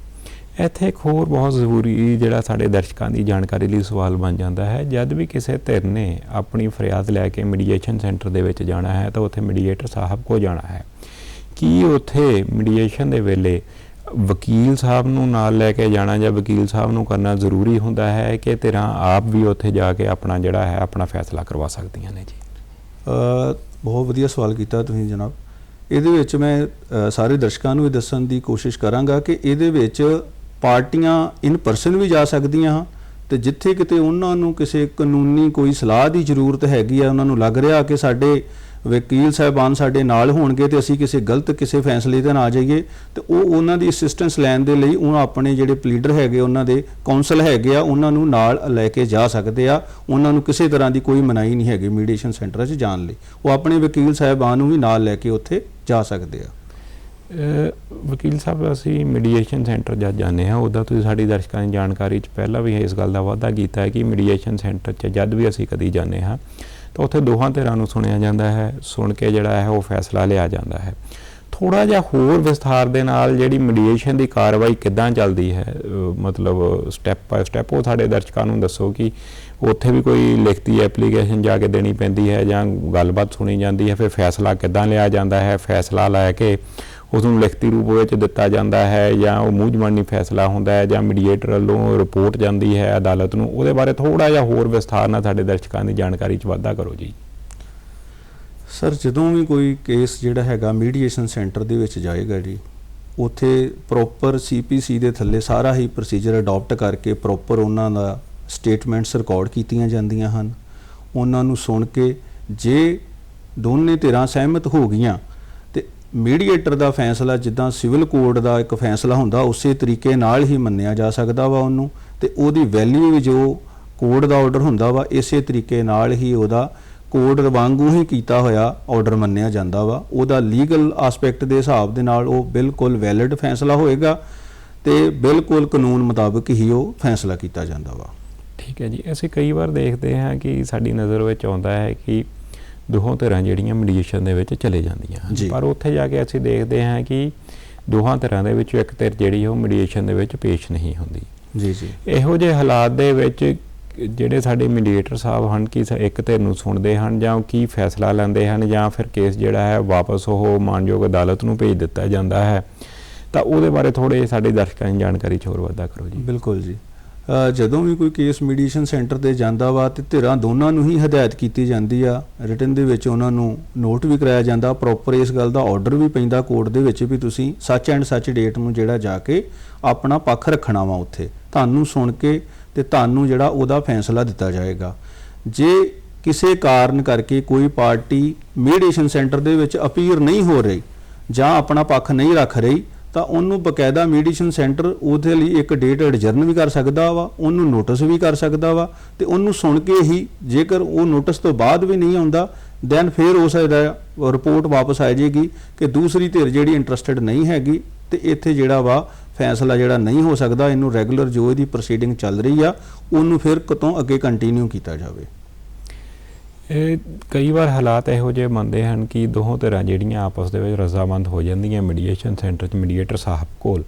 ਇੱਥੇ ਇੱਕ ਹੋਰ ਬਹੁਤ ਜ਼ਰੂਰੀ ਜਿਹੜਾ ਸਾਡੇ ਦਰਸ਼ਕਾਂ ਦੀ ਜਾਣਕਾਰੀ ਲਈ ਸਵਾਲ ਬਣ ਜਾਂਦਾ ਹੈ, ਜਦ ਵੀ ਕਿਸੇ ਧਿਰ ਨੇ ਆਪਣੀ ਫਰਿਆਦ ਲੈ ਕੇ ਮੀਡੀਏਸ਼ਨ ਸੈਂਟਰ ਦੇ ਵਿੱਚ ਜਾਣਾ ਹੈ, ਤਾਂ ਉੱਥੇ ਮੀਡੀਏਟਰ ਸਾਹਿਬ ਕੋ ਜਾਣਾ ਹੈ। ਕੀ ਉੱਥੇ ਮੀਡੀਏਸ਼ਨ ਦੇ ਵੇਲੇ ਵਕੀਲ ਸਾਹਿਬ ਨੂੰ ਨਾਲ ਲੈ ਕੇ ਜਾਣਾ ਜਾਂ ਵਕੀਲ ਸਾਹਿਬ ਨੂੰ ਕਰਨਾ ਜ਼ਰੂਰੀ ਹੁੰਦਾ ਹੈ ਕਿ ਧਿਰਾਂ ਆਪ ਵੀ ਉੱਥੇ ਜਾ ਕੇ ਆਪਣਾ ਜਿਹੜਾ ਹੈ, ਆਪਣਾ ਫੈਸਲਾ ਕਰਵਾ ਸਕਦੀਆਂ ਨੇ ਜੀ? ਬਹੁਤ ਵਧੀਆ ਸਵਾਲ ਕੀਤਾ ਤੁਸੀਂ ਜਨਾਬ। ਇਹਦੇ ਵਿੱਚ ਮੈਂ ਸਾਰੇ ਦਰਸ਼ਕਾਂ ਨੂੰ ਇਹ ਦੱਸਣ ਦੀ ਕੋਸ਼ਿਸ਼ ਕਰਾਂਗਾ ਕਿ ਇਹਦੇ ਵਿੱਚ ਪਾਰਟੀਆਂ ਇਨ ਪਰਸਨ ਵੀ ਜਾ ਸਕਦੀਆਂ ਹਨ ਤੇ ਜਿੱਥੇ ਕਿਤੇ ਉਹਨਾਂ ਨੂੰ ਕਿਸੇ ਕਾਨੂੰਨੀ ਕੋਈ ਸਲਾਹ ਦੀ ਜ਼ਰੂਰਤ ਹੈਗੀ ਆ, ਉਹਨਾਂ ਨੂੰ ਲੱਗ ਰਿਹਾ ਕਿ ਸਾਡੇ ਵਕੀਲ ਸਾਹਿਬਾਨ ਸਾਡੇ ਨਾਲ ਹੋਣਗੇ ਤੇ ਅਸੀਂ ਕਿਸੇ ਗਲਤ ਕਿਸੇ ਫੈਸਲੇ ਤੇ ਨਾ ਆ ਜਾਈਏ ਤੇ ਉਹ ਉਹਨਾਂ ਦੀ ਅਸਿਸਟੈਂਸ ਲੈਣ ਦੇ ਲਈ ਉਹ ਆਪਣੇ ਜਿਹੜੇ ਪਲੀਡਰ ਹੈਗੇ, ਉਹਨਾਂ ਦੇ ਕਾਉਂਸਲ ਹੈਗੇ ਆ, ਉਹਨਾਂ ਨੂੰ ਨਾਲ ਲੈ ਕੇ ਜਾ ਸਕਦੇ ਆ। ਉਹਨਾਂ ਨੂੰ ਕਿਸੇ ਤਰ੍ਹਾਂ ਦੀ ਕੋਈ ਮਨਾਹੀ ਨਹੀਂ ਹੈਗੀ ਮੀਡੀਏਸ਼ਨ ਸੈਂਟਰ 'ਚ ਜਾਣ ਲਈ। ਉਹ ਆਪਣੇ ਵਕੀਲ ਸਾਹਿਬਾਨ ਨੂੰ ਵੀ ਨਾਲ ਲੈ ਕੇ ਉੱਥੇ ਜਾ ਸਕਦੇ ਆ। ਵਕੀਲ ਸਾਹਿਬ, ਅਸੀਂ ਮੀਡੀਏਸ਼ਨ ਸੈਂਟਰ ਜਦ ਜਾਂਦੇ ਹਾਂ ਉਹਦਾ ਤੁਸੀਂ ਸਾਡੀ ਦਰਸ਼ਕਾਂ ਦੀ ਜਾਣਕਾਰੀ 'ਚ ਪਹਿਲਾਂ ਵੀ ਇਸ ਗੱਲ ਦਾ ਵਾਅਦਾ ਕੀਤਾ ਹੈ ਕਿ ਮੀਡੀਏਸ਼ਨ ਸੈਂਟਰ 'ਚ ਜਦ ਵੀ ਅਸੀਂ ਕਦੀ ਜਾਂਦੇ ਹਾਂ, ਤਾਂ ਉੱਥੇ ਦੋਹਾਂ ਧਿਰਾਂ ਨੂੰ ਸੁਣਿਆ ਜਾਂਦਾ ਹੈ, ਸੁਣ ਕੇ ਜਿਹੜਾ ਹੈ ਉਹ ਫੈਸਲਾ ਲਿਆ ਜਾਂਦਾ ਹੈ। ਥੋੜਾ ਜਿਹਾ ਹੋਰ ਵਿਸਥਾਰ ਦੇ ਨਾਲ ਜਿਹੜੀ ਮੀਡੀਏਸ਼ਨ ਦੀ ਕਾਰਵਾਈ ਕਿੱਦਾਂ ਚੱਲਦੀ ਹੈ ਮਤਲਬ ਸਟੈਪ ਬਾਏ ਸਟੈਪ ਉਹ ਸਾਡੇ ਦਰਸ਼ਕਾਂ ਨੂੰ ਦੱਸੋ ਕਿ ਉੱਥੇ ਵੀ ਕੋਈ ਲਿਖਤੀ ਐਪਲੀਕੇਸ਼ਨ ਜਾ ਕੇ ਦੇਣੀ ਪੈਂਦੀ ਹੈ ਜਾਂ ਗੱਲਬਾਤ ਸੁਣੀ ਜਾਂਦੀ ਹੈ, ਫਿਰ ਫੈਸਲਾ ਕਿੱਦਾਂ ਲਿਆ ਜਾਂਦਾ ਹੈ, ਫੈਸਲਾ ਲੈ ਕੇ ਉਸ ਨੂੰ ਲਿਖਤੀ ਰੂਪ ਵਿੱਚ ਦਿੱਤਾ ਜਾਂਦਾ ਹੈ ਜਾਂ ਉਹ ਮੂੰਹ ਜ਼ਬਾਨੀ ਫੈਸਲਾ ਹੁੰਦਾ ਹੈ ਜਾਂ ਮੀਡੀਏਟਰ ਵੱਲੋਂ ਰਿਪੋਰਟ ਜਾਂਦੀ ਹੈ ਅਦਾਲਤ ਨੂੰ, ਉਹਦੇ ਬਾਰੇ ਥੋੜਾ ਜਿਹਾ ਹੋਰ ਵਿਸਥਾਰ ਨਾਲ ਸਾਡੇ ਦਰਸ਼ਕਾਂ ਦੀ ਜਾਣਕਾਰੀ 'ਚ ਵਾਧਾ ਕਰੋ ਜੀ। ਸਰ, ਜਦੋਂ ਵੀ ਕੋਈ ਕੇਸ ਜਿਹੜਾ ਹੈਗਾ ਮੀਡੀਏਸ਼ਨ ਸੈਂਟਰ ਦੇ ਵਿੱਚ ਜਾਏਗਾ ਜੀ, ਉੱਥੇ ਪ੍ਰੋਪਰ ਸੀਪੀਸੀ ਦੇ ਥੱਲੇ ਸਾਰਾ ਹੀ ਪ੍ਰੋਸੀਜਰ ਅਡਾਪਟ ਕਰਕੇ ਪ੍ਰੋਪਰ ਉਹਨਾਂ ਦਾ ਸਟੇਟਮੈਂਟਸ ਰਿਕਾਰਡ ਕੀਤੀਆਂ ਜਾਂਦੀਆਂ ਹਨ। ਉਹਨਾਂ ਨੂੰ ਸੁਣ ਕੇ ਜੇ ਦੋਨੇ ਧਿਰਾਂ ਸਹਿਮਤ ਹੋ ਗਈਆਂ ਮੀਡੀਏਟਰ ਦਾ ਫੈਸਲਾ ਜਿੱਦਾਂ ਸਿਵਲ ਕੋਡ ਦਾ ਇੱਕ ਫੈਸਲਾ ਹੁੰਦਾ, ਉਸੇ ਤਰੀਕੇ ਨਾਲ ਹੀ ਮੰਨਿਆ ਜਾ ਸਕਦਾ ਵਾ ਉਹਨੂੰ ਤੇ ਉਹਦੀ ਵੈਲਿਊ ਵੀ ਜੋ ਕੋਡ ਦਾ ਆਰਡਰ ਹੁੰਦਾ ਵਾ, ਇਸੇ ਤਰੀਕੇ ਨਾਲ ਹੀ ਉਹਦਾ ਕੋਡ ਵਾਂਗੂ ਹੀ ਕੀਤਾ ਹੋਇਆ ਆਰਡਰ ਮੰਨਿਆ ਜਾਂਦਾ ਵਾ। ਉਹਦਾ ਲੀਗਲ ਐਸਪੈਕਟ ਦੇ ਹਿਸਾਬ ਦੇ ਨਾਲ ਉਹ ਬਿਲਕੁਲ ਵੈਲਿਡ ਫੈਸਲਾ ਹੋਏਗਾ ਤੇ ਬਿਲਕੁਲ ਕਾਨੂੰਨ ਮੁਤਾਬਕ ਹੀ ਉਹ ਫੈਸਲਾ ਕੀਤਾ ਜਾਂਦਾ ਵਾ। ਠੀਕ ਹੈ ਜੀ। ਅਸੀਂ ਕਈ ਵਾਰ ਦੇਖਦੇ ਹਾਂ ਕਿ ਸਾਡੀ ਨਜ਼ਰ ਵਿੱਚ ਆਉਂਦਾ ਹੈ ਕਿ ਦੋਹਾਂ ਧਿਰਾਂ ਜਿਹੜੀਆਂ ਮੀਡੀਏਸ਼ਨ ਦੇ ਵਿੱਚ ਚਲੇ ਜਾਂਦੀਆਂ ਹਨ। ਪਰ ਉੱਥੇ ਜਾ ਕੇ ਅਸੀਂ ਦੇਖਦੇ ਹਾਂ ਕਿ ਦੋਹਾਂ ਧਿਰਾਂ ਦੇ ਵਿੱਚੋਂ ਇੱਕ ਧਿਰ ਜਿਹੜੀ ਉਹ ਮੀਡੀਏਸ਼ਨ ਦੇ ਵਿੱਚ ਪੇਸ਼ ਨਹੀਂ ਹੁੰਦੀ। ਜੀ ਜੀ। ਇਹੋ ਜਿਹੇ ਹਾਲਾਤ ਦੇ ਵਿੱਚ ਜਿਹੜੇ ਸਾਡੇ ਮੀਡੀਏਟਰ ਸਾਹਿਬ ਹਨ ਕਿ ਇੱਕ ਧਿਰ ਨੂੰ ਸੁਣਦੇ ਹਨ ਜਾਂ ਕੀ ਫੈਸਲਾ ਲੈਂਦੇ ਹਨ ਜਾਂ ਫਿਰ ਕੇਸ ਜਿਹੜਾ ਹੈ ਵਾਪਸ ਉਹ ਮਾਨਯੋਗ ਅਦਾਲਤ ਨੂੰ ਭੇਜ ਦਿੱਤਾ ਜਾਂਦਾ ਹੈ। ਤਾਂ ਉਹਦੇ ਬਾਰੇ ਥੋੜੇ ਸਾਡੇ ਦਰਸ਼ਕਾਂ ਦੀ ਜਾਣਕਾਰੀ ਹੋਰ ਵਾਧਾ ਕਰੋ ਜੀ। ਬਿਲਕੁਲ ਜੀ। ਜਦੋਂ ਵੀ ਕੋਈ ਕੇਸ ਮੀਡੀਏਸ਼ਨ ਸੈਂਟਰ ਤੇ ਜਾਂਦਾ ਵਾ ਤੇ ਧਿਰਾਂ ਦੋਨਾਂ ਨੂੰ ਹੀ ਹਦਾਇਤ ਕੀਤੀ ਜਾਂਦੀ ਆ ਰਿਟਨ ਦੇ ਵਿੱਚ ਉਹਨਾਂ ਨੂੰ ਨੋਟ ਵੀ ਕਰਾਇਆ ਜਾਂਦਾ ਪ੍ਰੋਪਰ ਇਸ ਗੱਲ ਦਾ ਆਰਡਰ ਵੀ ਪੈਂਦਾ ਕੋਰਟ ਦੇ ਵਿੱਚ ਵੀ ਤੁਸੀਂ ਸੱਚ ਐਂਡ ਸੱਚ ਡੇਟ ਨੂੰ ਜਿਹੜਾ ਜਾ ਕੇ ਆਪਣਾ ਪੱਖ ਰੱਖਣਾ ਵਾ ਉੱਥੇ। ਤੁਹਾਨੂੰ ਸੁਣ ਕੇ ਤੇ ਤੁਹਾਨੂੰ ਜਿਹੜਾ ਉਹਦਾ ਫੈਸਲਾ ਦਿੱਤਾ ਜਾਏਗਾ। ਜੇ ਕਿਸੇ ਕਾਰਨ ਕਰਕੇ ਕੋਈ ਪਾਰਟੀ ਮੀਡੀਏਸ਼ਨ ਸੈਂਟਰ ਦੇ ਵਿੱਚ ਅਪੀਅਰ ਨਹੀਂ ਹੋ ਰਹੀ ਜਾਂ ਆਪਣਾ ਪੱਖ ਨਹੀਂ ਰੱਖ ਰਹੀ ਤਾਂ ਉਹਨੂੰ ਬਕਾਇਦਾ ਮੀਡੀਏਸ਼ਨ ਸੈਂਟਰ ਉਹਦੇ ਲਈ ਇੱਕ ਡੇਟ ਐਡਜਰਨ ਵੀ ਕਰ ਸਕਦਾ ਵਾ, ਉਹਨੂੰ ਨੋਟਿਸ ਵੀ ਕਰ ਸਕਦਾ ਵਾ ਤੇ ਉਹਨੂੰ ਸੁਣ ਕੇ ਹੀ ਜੇਕਰ ਉਹ ਨੋਟਿਸ ਤੋਂ ਬਾਅਦ ਵੀ ਨਹੀਂ ਆਉਂਦਾ ਦੈਨ ਫਿਰ ਹੋ ਸਕਦਾ ਰਿਪੋਰਟ ਵਾਪਸ ਆ ਜਾਏਗੀ ਕਿ ਦੂਸਰੀ ਧਿਰ ਜਿਹੜੀ ਇੰਟਰਸਟਿਡ ਨਹੀਂ ਹੈਗੀ ਤੇ ਇੱਥੇ ਜਿਹੜਾ ਵਾ ਫੈਸਲਾ ਜਿਹੜਾ ਨਹੀਂ ਹੋ ਸਕਦਾ, ਇਹਨੂੰ ਰੈਗੂਲਰ ਜੋ ਇਹਦੀ ਪ੍ਰੋਸੀਡਿੰਗ ਚੱਲ ਰਹੀ ਆ, ਉਹਨੂੰ ਫਿਰ ਕਤੋਂ ਅੱਗੇ ਕੰਟੀਨਿਊ ਕੀਤਾ ਜਾਵੇ। ਇਹ ਕਈ ਵਾਰ ਹਾਲਾਤ ਇਹੋ ਜਿਹੇ ਬਣਦੇ ਹਨ ਕਿ ਦੋਹਾਂ ਧਿਰਾਂ ਜਿਹੜੀਆਂ ਆਪਸ ਦੇ ਵਿੱਚ ਰਜ਼ਾਮੰਦ ਹੋ ਜਾਂਦੀਆਂ ਮੀਡੀਏਸ਼ਨ ਸੈਂਟਰ 'ਚ ਮੀਡੀਏਟਰ ਸਾਹਿਬ ਕੋਲ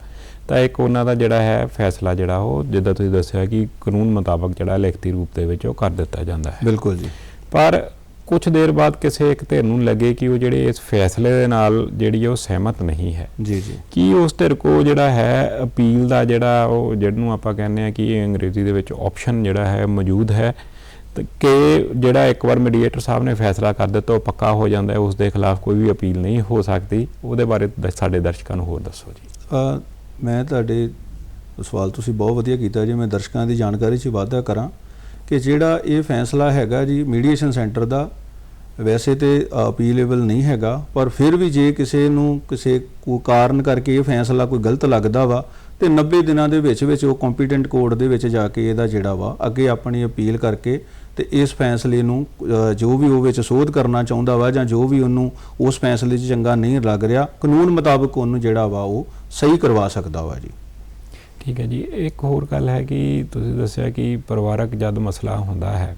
ਤਾਂ ਇੱਕ ਉਹਨਾਂ ਦਾ ਜਿਹੜਾ ਹੈ ਫੈਸਲਾ ਜਿਹੜਾ ਉਹ ਜਿੱਦਾਂ ਤੁਸੀਂ ਦੱਸਿਆ ਕਿ ਕਾਨੂੰਨ ਮੁਤਾਬਕ ਜਿਹੜਾ ਲਿਖਤੀ ਰੂਪ ਦੇ ਵਿੱਚ ਉਹ ਕਰ ਦਿੱਤਾ ਜਾਂਦਾ ਹੈ। ਬਿਲਕੁਲ ਜੀ। ਪਰ ਕੁਝ ਦੇਰ ਬਾਅਦ ਕਿਸੇ ਇੱਕ ਧਿਰ ਨੂੰ ਲੱਗੇ ਕਿ ਉਹ ਜਿਹੜੇ ਇਸ ਫੈਸਲੇ ਦੇ ਨਾਲ ਜਿਹੜੀ ਉਹ ਸਹਿਮਤ ਨਹੀਂ ਹੈ। ਜੀ ਜੀ। ਕੀ ਉਸ ਧਿਰ ਕੋ ਜਿਹੜਾ ਹੈ ਅਪੀਲ ਦਾ ਜਿਹੜਾ ਉਹ ਜਿਹਨੂੰ ਆਪਾਂ ਕਹਿੰਦੇ ਆ ਕਿ ਇਹ ਅੰਗਰੇਜ਼ੀ ਦੇ ਵਿੱਚ ਆਪਸ਼ਨ ਜਿਹੜਾ ਹੈ ਮੌਜੂਦ ਹੈ? ਕਿ ਜਿਹੜਾ ਇੱਕ ਵਾਰ ਮੀਡੀਏਟਰ ਸਾਹਿਬ ਨੇ ਫੈਸਲਾ ਕਰ ਦਿੱਤਾ, ਉਹ ਪੱਕਾ ਹੋ ਜਾਂਦਾ ਹੈ, ਉਸ ਦੇ ਖਿਲਾਫ ਕੋਈ ਵੀ ਅਪੀਲ ਨਹੀਂ ਹੋ ਸਕਦੀ। ਉਹਦੇ ਬਾਰੇ ਸਾਡੇ ਦਰਸ਼ਕਾਂ ਨੂੰ ਹੋਰ ਦੱਸੋ ਜੀ। ਮੈਂ ਤੁਹਾਡੇ ਸਵਾਲ ਤੁਸੀਂ ਬਹੁਤ ਵਧੀਆ ਕੀਤਾ ਜੀ। ਮੈਂ ਦਰਸ਼ਕਾਂ ਦੀ ਜਾਣਕਾਰੀ 'ਚ ਵਾਧਾ ਕਰਾਂ ਕਿ ਜਿਹੜਾ ਇਹ ਫੈਸਲਾ ਹੈਗਾ ਜੀ ਮੀਡੀਏਸ਼ਨ ਸੈਂਟਰ ਦਾ, ਵੈਸੇ ਤੇ ਅਪੀਲੇਬਲ ਨਹੀਂ ਹੈਗਾ, ਪਰ ਫਿਰ ਵੀ ਜੇ ਕਿਸੇ ਨੂੰ ਕਿਸੇ ਕੋ, ਕਾਰਨ ਕਰਕੇ ਇਹ ਫੈਸਲਾ ਕੋਈ ਗਲਤ ਲੱਗਦਾ ਵਾ, ਤੇ 90 ਦਿਨਾਂ ਦੇ ਵਿੱਚ ਵਿੱਚ ਉਹ ਕੰਪੀਟੈਂਟ ਕੋਰਟ ਦੇ ਵਿੱਚ ਜਾ ਕੇ ਇਹਦਾ ਜਿਹੜਾ ਵਾ, ਅੱਗੇ ਆਪਣੀ ਅਪੀਲ ਕਰਕੇ ਤੇ ਇਸ ਫੈਸਲੇ ਨੂੰ ਜੋ ਵੀ ਉਹ ਵਿੱਚ ਸੋਧ ਕਰਨਾ ਚਾਹੁੰਦਾ ਵਾ ਜਾਂ ਜੋ ਵੀ ਉਹਨੂੰ ਉਸ ਫੈਸਲੇ 'ਚ ਚੰਗਾ ਨਹੀਂ ਲੱਗ ਰਿਹਾ, ਕਾਨੂੰਨ ਮੁਤਾਬਕ ਉਹਨੂੰ ਜਿਹੜਾ ਵਾ ਉਹ ਸਹੀ ਕਰਵਾ ਸਕਦਾ ਵਾ ਜੀ। ਠੀਕ ਹੈ ਜੀ, ਇੱਕ ਹੋਰ ਗੱਲ ਹੈ ਕਿ ਤੁਸੀਂ ਦੱਸਿਆ ਕਿ ਪਰਿਵਾਰਕ ਜਦ ਮਸਲਾ ਹੁੰਦਾ ਹੈ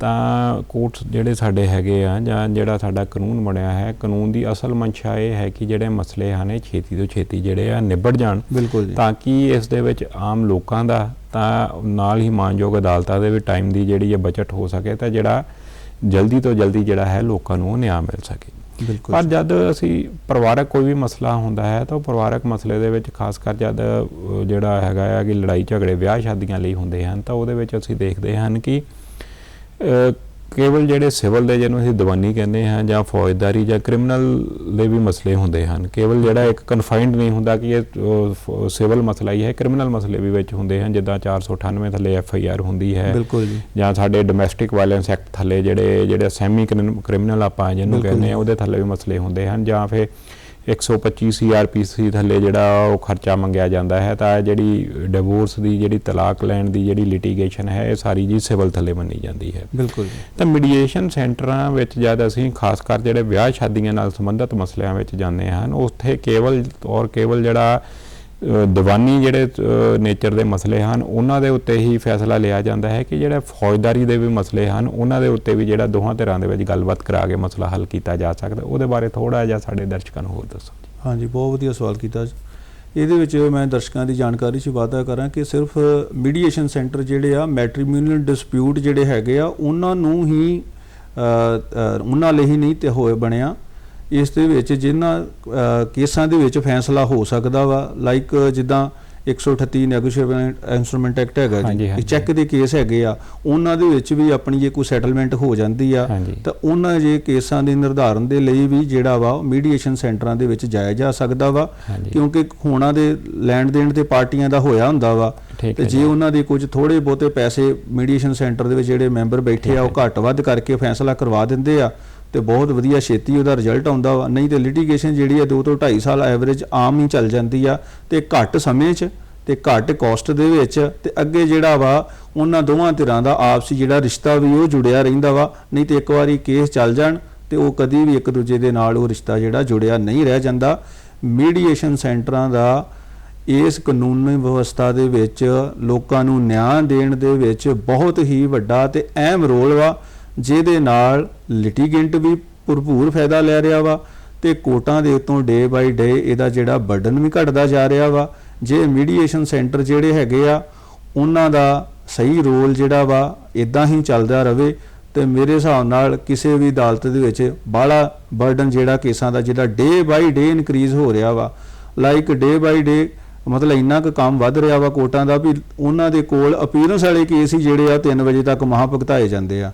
ਤਾਂ ਕੋਰਟਸ ਜਿਹੜੇ ਸਾਡੇ ਹੈਗੇ ਆ ਜਾਂ ਜਿਹੜਾ ਸਾਡਾ ਕਾਨੂੰਨ ਬਣਿਆ ਹੈ ਕਾਨੂੰਨ ਦੀ ਅਸਲ ਮਨਸ਼ਾ ਇਹ ਹੈ ਕਿ ਜਿਹੜੇ ਮਸਲੇ ਹਨ ਇਹ ਛੇਤੀ ਤੋਂ ਛੇਤੀ ਜਿਹੜੇ ਆ ਨਿਬੜ ਜਾਣ। ਤਾਂ ਕਿ ਇਸ ਦੇ ਵਿੱਚ ਆਮ ਲੋਕਾਂ ਦਾ ਤਾਂ ਨਾਲ ਹੀ ਮਾਨਯੋਗ ਅਦਾਲਤਾਂ ਦੇ ਵੀ ਟਾਈਮ ਦੀ ਜਿਹੜੀ ਹੈ ਬਚਤ ਹੋ ਸਕੇ ਤਾਂ ਜਿਹੜਾ ਜਲਦੀ ਤੋਂ ਜਲਦੀ ਜਿਹੜਾ ਹੈ ਲੋਕਾਂ ਨੂੰ ਨਿਆਂ ਮਿਲ ਸਕੇ। ਬਿਲਕੁਲ ਪਰ। ਜਦ ਅਸੀਂ ਪਰਿਵਾਰਕ ਕੋਈ ਵੀ ਮਸਲਾ ਹੁੰਦਾ ਹੈ ਤਾਂ ਉਹ ਪਰਿਵਾਰਕ ਮਸਲੇ ਦੇ ਵਿੱਚ ਖਾਸ ਕਰ ਜਦ ਜਿਹੜਾ ਹੈਗਾ ਆ ਕਿ ਲੜਾਈ ਝਗੜੇ ਵਿਆਹ ਸ਼ਾਦੀਆਂ ਲਈ ਹੁੰਦੇ ਹਨ ਤਾਂ ਉਹਦੇ ਵਿੱਚ ਅਸੀਂ ਦੇਖਦੇ ਹਨ ਕਿ ਕੇਵਲ ਜਿਹੜੇ ਸਿਵਲ ਦੇ ਜਿਹਨੂੰ ਅਸੀਂ ਦੀਵਾਨੀ ਕਹਿੰਦੇ ਹਾਂ ਜਾਂ ਫੌਜਦਾਰੀ ਜਾਂ ਕ੍ਰਿਮੀਨਲ ਦੇ ਵੀ ਮਸਲੇ ਹੁੰਦੇ ਹਨ ਕੇਵਲ ਜਿਹੜਾ ਇੱਕ ਕਨਫਾਈਨਡ ਨਹੀਂ ਹੁੰਦਾ ਕਿ ਇਹ ਸਿਵਲ ਮਸਲਾ ਹੀ ਹੈ ਕ੍ਰਿਮੀਨਲ ਮਸਲੇ ਵੀ ਵਿੱਚ ਹੁੰਦੇ ਹਨ ਜਿੱਦਾਂ 498 ਥੱਲੇ ਐਫ ਆਈ ਆਰ ਹੁੰਦੀ ਹੈ ਬਿਲਕੁਲ ਜੀ ਜਾਂ ਸਾਡੇ ਡੋਮੈਸਟਿਕ ਵਾਇਲੈਂਸ ਐਕਟ ਥੱਲੇ ਜਿਹੜੇ ਜਿਹੜੇ ਸੈਮੀ ਕ੍ਰਿਮੀਨਲ ਆਪਾਂ ਜਿਹਨੂੰ ਕਹਿੰਦੇ। ਆ ਉਹਦੇ ਥੱਲੇ ਵੀ ਮਸਲੇ ਹੁੰਦੇ ਹਨ ਜਾਂ ਫਿਰ 125 ਸੀਆਰਪੀਸੀ ਥੱਲੇ ਜਿਹੜਾ ਉਹ ਖਰਚਾ ਮੰਗਿਆ ਜਾਂਦਾ ਹੈ ਤਾਂ ਜਿਹੜੀ ਡਿਵੋਰਸ ਦੀ ਜਿਹੜੀ ਤਲਾਕ ਲੈਣ ਦੀ ਜਿਹੜੀ ਲਿਟੀਗੇਸ਼ਨ ਹੈ ਇਹ ਸਾਰੀ ਜੀ ਸਿਵਲ ਥੱਲੇ ਮੰਨੀ ਜਾਂਦੀ ਹੈ। ਬਿਲਕੁਲ ਤਾਂ ਮੀਡੀਏਸ਼ਨ ਸੈਂਟਰਾਂ ਵਿੱਚ ਜਦ ਅਸੀਂ ਖਾਸ ਕਰ ਜਿਹੜੇ ਵਿਆਹ ਸ਼ਾਦੀਆਂ ਨਾਲ ਸੰਬੰਧਿਤ ਮਸਲਿਆਂ ਵਿੱਚ ਜਾਂਦੇ ਹਨ ਉੱਥੇ ਕੇਵਲ ਔਰ ਕੇਵਲ ਜਿਹੜਾ ਦੀਵਾਨੀ ਜਿਹੜੇ ਨੇਚਰ ਦੇ ਮਸਲੇ ਹਨ, ਉਹਨਾਂ ਦੇ ਉੱਤੇ ਹੀ ਫੈਸਲਾ ਲਿਆ ਜਾਂਦਾ ਹੈ ਕਿ ਜਿਹੜਾ ਫੌਜਦਾਰੀ ਦੇ ਵੀ ਮਸਲੇ ਹਨ, ਉਹਨਾਂ ਦੇ ਉੱਤੇ ਵੀ ਜਿਹੜਾ ਦੋਹਾਂ ਧਿਰਾਂ ਦੇ ਵਿੱਚ ਗੱਲਬਾਤ ਕਰਾ ਕੇ ਮਸਲਾ ਹੱਲ ਕੀਤਾ ਜਾ ਸਕਦਾ ਉਹਦੇ ਬਾਰੇ ਥੋੜਾ ਜਿਹਾ ਸਾਡੇ ਦਰਸ਼ਕਾਂ ਨੂੰ ਹੋਰ ਦੱਸੋ ਜੀ। ਹਾਂਜੀ, ਬਹੁਤ ਵਧੀਆ ਸਵਾਲ ਕੀਤਾ ਜੀ। ਇਹਦੇ ਵਿੱਚ ਮੈਂ ਦਰਸ਼ਕਾਂ ਦੀ ਜਾਣਕਾਰੀ 'ਚ ਵਾਧਾ ਕਰਾਂ ਕਿ ਸਿਰਫ ਮੀਡੀਏਸ਼ਨ ਸੈਂਟਰ ਜਿਹੜੇ ਆ ਮੈਟ੍ਰੀਮੋਨੀਅਲ ਡਿਸਪਿਊਟ ਜਿਹੜੇ ਹੈਗੇ ਆ, ਉਹਨਾਂ ਨੂੰ ਹੀ ਉਹਨਾਂ ਲਈ ਹੀ ਨਹੀਂ ਤੇ ਹੋਏ ਬਣਿਆ। ਇਸ ਦੇ ਵਿੱਚ ਜਿਨ੍ਹਾਂ ਕੇਸਾਂ ਦੇ ਵਿੱਚ ਫੈਸਲਾ ਹੋ ਸਕਦਾ ਵਾ ਲਾਈਕ ਜਿੱਦਾਂ 138 ਨੈਗੋਸ਼ੀਏਬਲ ਇਨਸਟਰੂਮੈਂਟ ਐਕਟ ਹੈਗਾ ਜੀ ਹਾਂਜੀ। ਚੈੱਕ ਦੇ ਕੇਸ ਹੈਗੇ ਆ ਉਹਨਾਂ ਦੇ ਵਿੱਚ ਵੀ ਆਪਣੀ ਜੇ ਕੋਈ ਸੈਟਲਮੈਂਟ ਹੋ ਜਾਂਦੀ ਆ। ਤਾਂ ਉਹਨਾਂ ਜੇ ਕੇਸਾਂ ਦੇ ਨਿਰਧਾਰਨ ਦੇ ਲਈ ਵੀ ਜਿਹੜਾ ਵਾ ਮੀਡੀਏਸ਼ਨ ਸੈਂਟਰਾਂ ਦੇ ਵਿੱਚ ਜਾਇਆ ਜਾ ਸਕਦਾ ਵਾ। ਕਿਉਂਕਿ ਹੋਣਾ ਦੇ ਲੈਣ ਦੇਣ ਤੇ ਪਾਰਟੀਆਂ ਦਾ ਹੋਇਆ ਹੁੰਦਾ ਵਾ ਤੇ ਜੀ। ਉਹਨਾਂ ਦੇ ਕੁਝ ਥੋੜੇ ਬਹੁਤੇ ਪੈਸੇ ਮੀਡੀਏਸ਼ਨ ਸੈਂਟਰ ਦੇ ਵਿੱਚ ਜਿਹੜੇ ਮੈਂਬਰ ਬੈਠੇ ਆ ਉਹ ਘੱਟ ਵੱਧ ਕਰਕੇ ਫੈਸਲਾ ਕਰਵਾ ਦਿੰਦੇ ਆ ਤੇ ਬਹੁਤ ਵਧੀਆ ਛੇਤੀ ਉਹਦਾ ਰਿਜ਼ਲਟ ਆਉਂਦਾ ਵਾ। ਨਹੀਂ ਤੇ ਲਿਟੀਗੇਸ਼ਨ ਜਿਹੜੀ ਆ 2 ਤੋਂ 2.5 ਸਾਲ ਐਵਰੇਜ ਆਮ ਹੀ ਚੱਲ ਜਾਂਦੀ ਆ ਤੇ ਘੱਟ ਸਮੇਂ 'ਚ ਤੇ ਘੱਟ ਕਾਸਟ ਦੇ ਵਿੱਚ ਤੇ ਅੱਗੇ ਜਿਹੜਾ ਵਾ ਉਹਨਾਂ ਦੋਵਾਂ ਧਿਰਾਂ ਦਾ ਆਪਸੀ ਜਿਹੜਾ ਰਿਸ਼ਤਾ ਵੀ ਉਹ ਜੁੜਿਆ ਰਹਿੰਦਾ ਵਾ। ਨਹੀਂ ਤੇ ਇੱਕ ਵਾਰੀ ਕੇਸ ਚੱਲ ਜਾਣ ਤੇ ਉਹ ਕਦੀ ਵੀ ਇੱਕ ਦੂਜੇ ਦੇ ਨਾਲ ਉਹ ਰਿਸ਼ਤਾ ਜਿਹੜਾ ਜੁੜਿਆ ਨਹੀਂ ਰਹਿ ਜਾਂਦਾ। ਮੀਡੀਏਸ਼ਨ ਸੈਂਟਰਾਂ ਦਾ ਇਸ ਕਾਨੂੰਨੀ ਵਿਵਸਥਾ ਦੇ ਵਿੱਚ ਲੋਕਾਂ ਨੂੰ ਨਿਆਂ ਦੇਣ ਦੇ ਵਿੱਚ ਬਹੁਤ ਹੀ ਵੱਡਾ ਤੇ ਅਹਿਮ ਰੋਲ ਵਾ। ਜਿਹਦੇ ਨਾਲ ਲਿਟੀਗੈਂਟ ਵੀ ਭਰਪੂਰ ਫਾਇਦਾ ਲੈ ਰਿਹਾ ਵਾ ਤੇ ਕੋਰਟਾਂ ਦੇ ਉੱਤੋਂ ਡੇ ਬਾਈ ਡੇ ਇਹਦਾ ਜਿਹੜਾ ਬਰਡਨ ਵੀ ਘਟਦਾ ਜਾ ਰਿਹਾ ਵਾ। ਜੇ ਮੀਡੀਏਸ਼ਨ ਸੈਂਟਰ ਜਿਹੜੇ ਹੈਗੇ ਆ, ਉਹਨਾਂ ਦਾ ਸਹੀ ਰੋਲ ਜਿਹੜਾ ਵਾ ਇਦਾਂ ਹੀ ਚੱਲਦਾ ਰਵੇ ਤੇ ਮੇਰੇ ਹਿਸਾਬ ਨਾਲ ਕਿਸੇ ਵੀ ਅਦਾਲਤ ਦੇ ਵਿੱਚ ਬਾਹਲਾ ਬਰਡਨ ਜਿਹੜਾ ਕੇਸਾਂ ਦਾ ਜਿਹੜਾ ਡੇ ਬਾਈ ਡੇ ਇਨਕਰੀਜ਼ ਹੋ ਰਿਹਾ ਵਾ। ਲਾਈਕ ਡੇ ਬਾਈ ਡੇ ਮਤਲਬ ਇੰਨਾ ਕੁ ਕੰਮ ਵੱਧ ਰਿਹਾ ਵਾ ਕੋਰਟਾਂ ਦਾ ਵੀ ਉਹਨਾਂ ਦੇ ਕੋਲ ਅਪੀਅਰੈਂਸ ਵਾਲੇ ਕੇਸ ਹੀ ਜਿਹੜੇ ਆ 3 ਵਜੇ ਤੱਕ ਮਹਾ ਭੁਗਤਾਏ ਜਾਂਦੇ ਆ।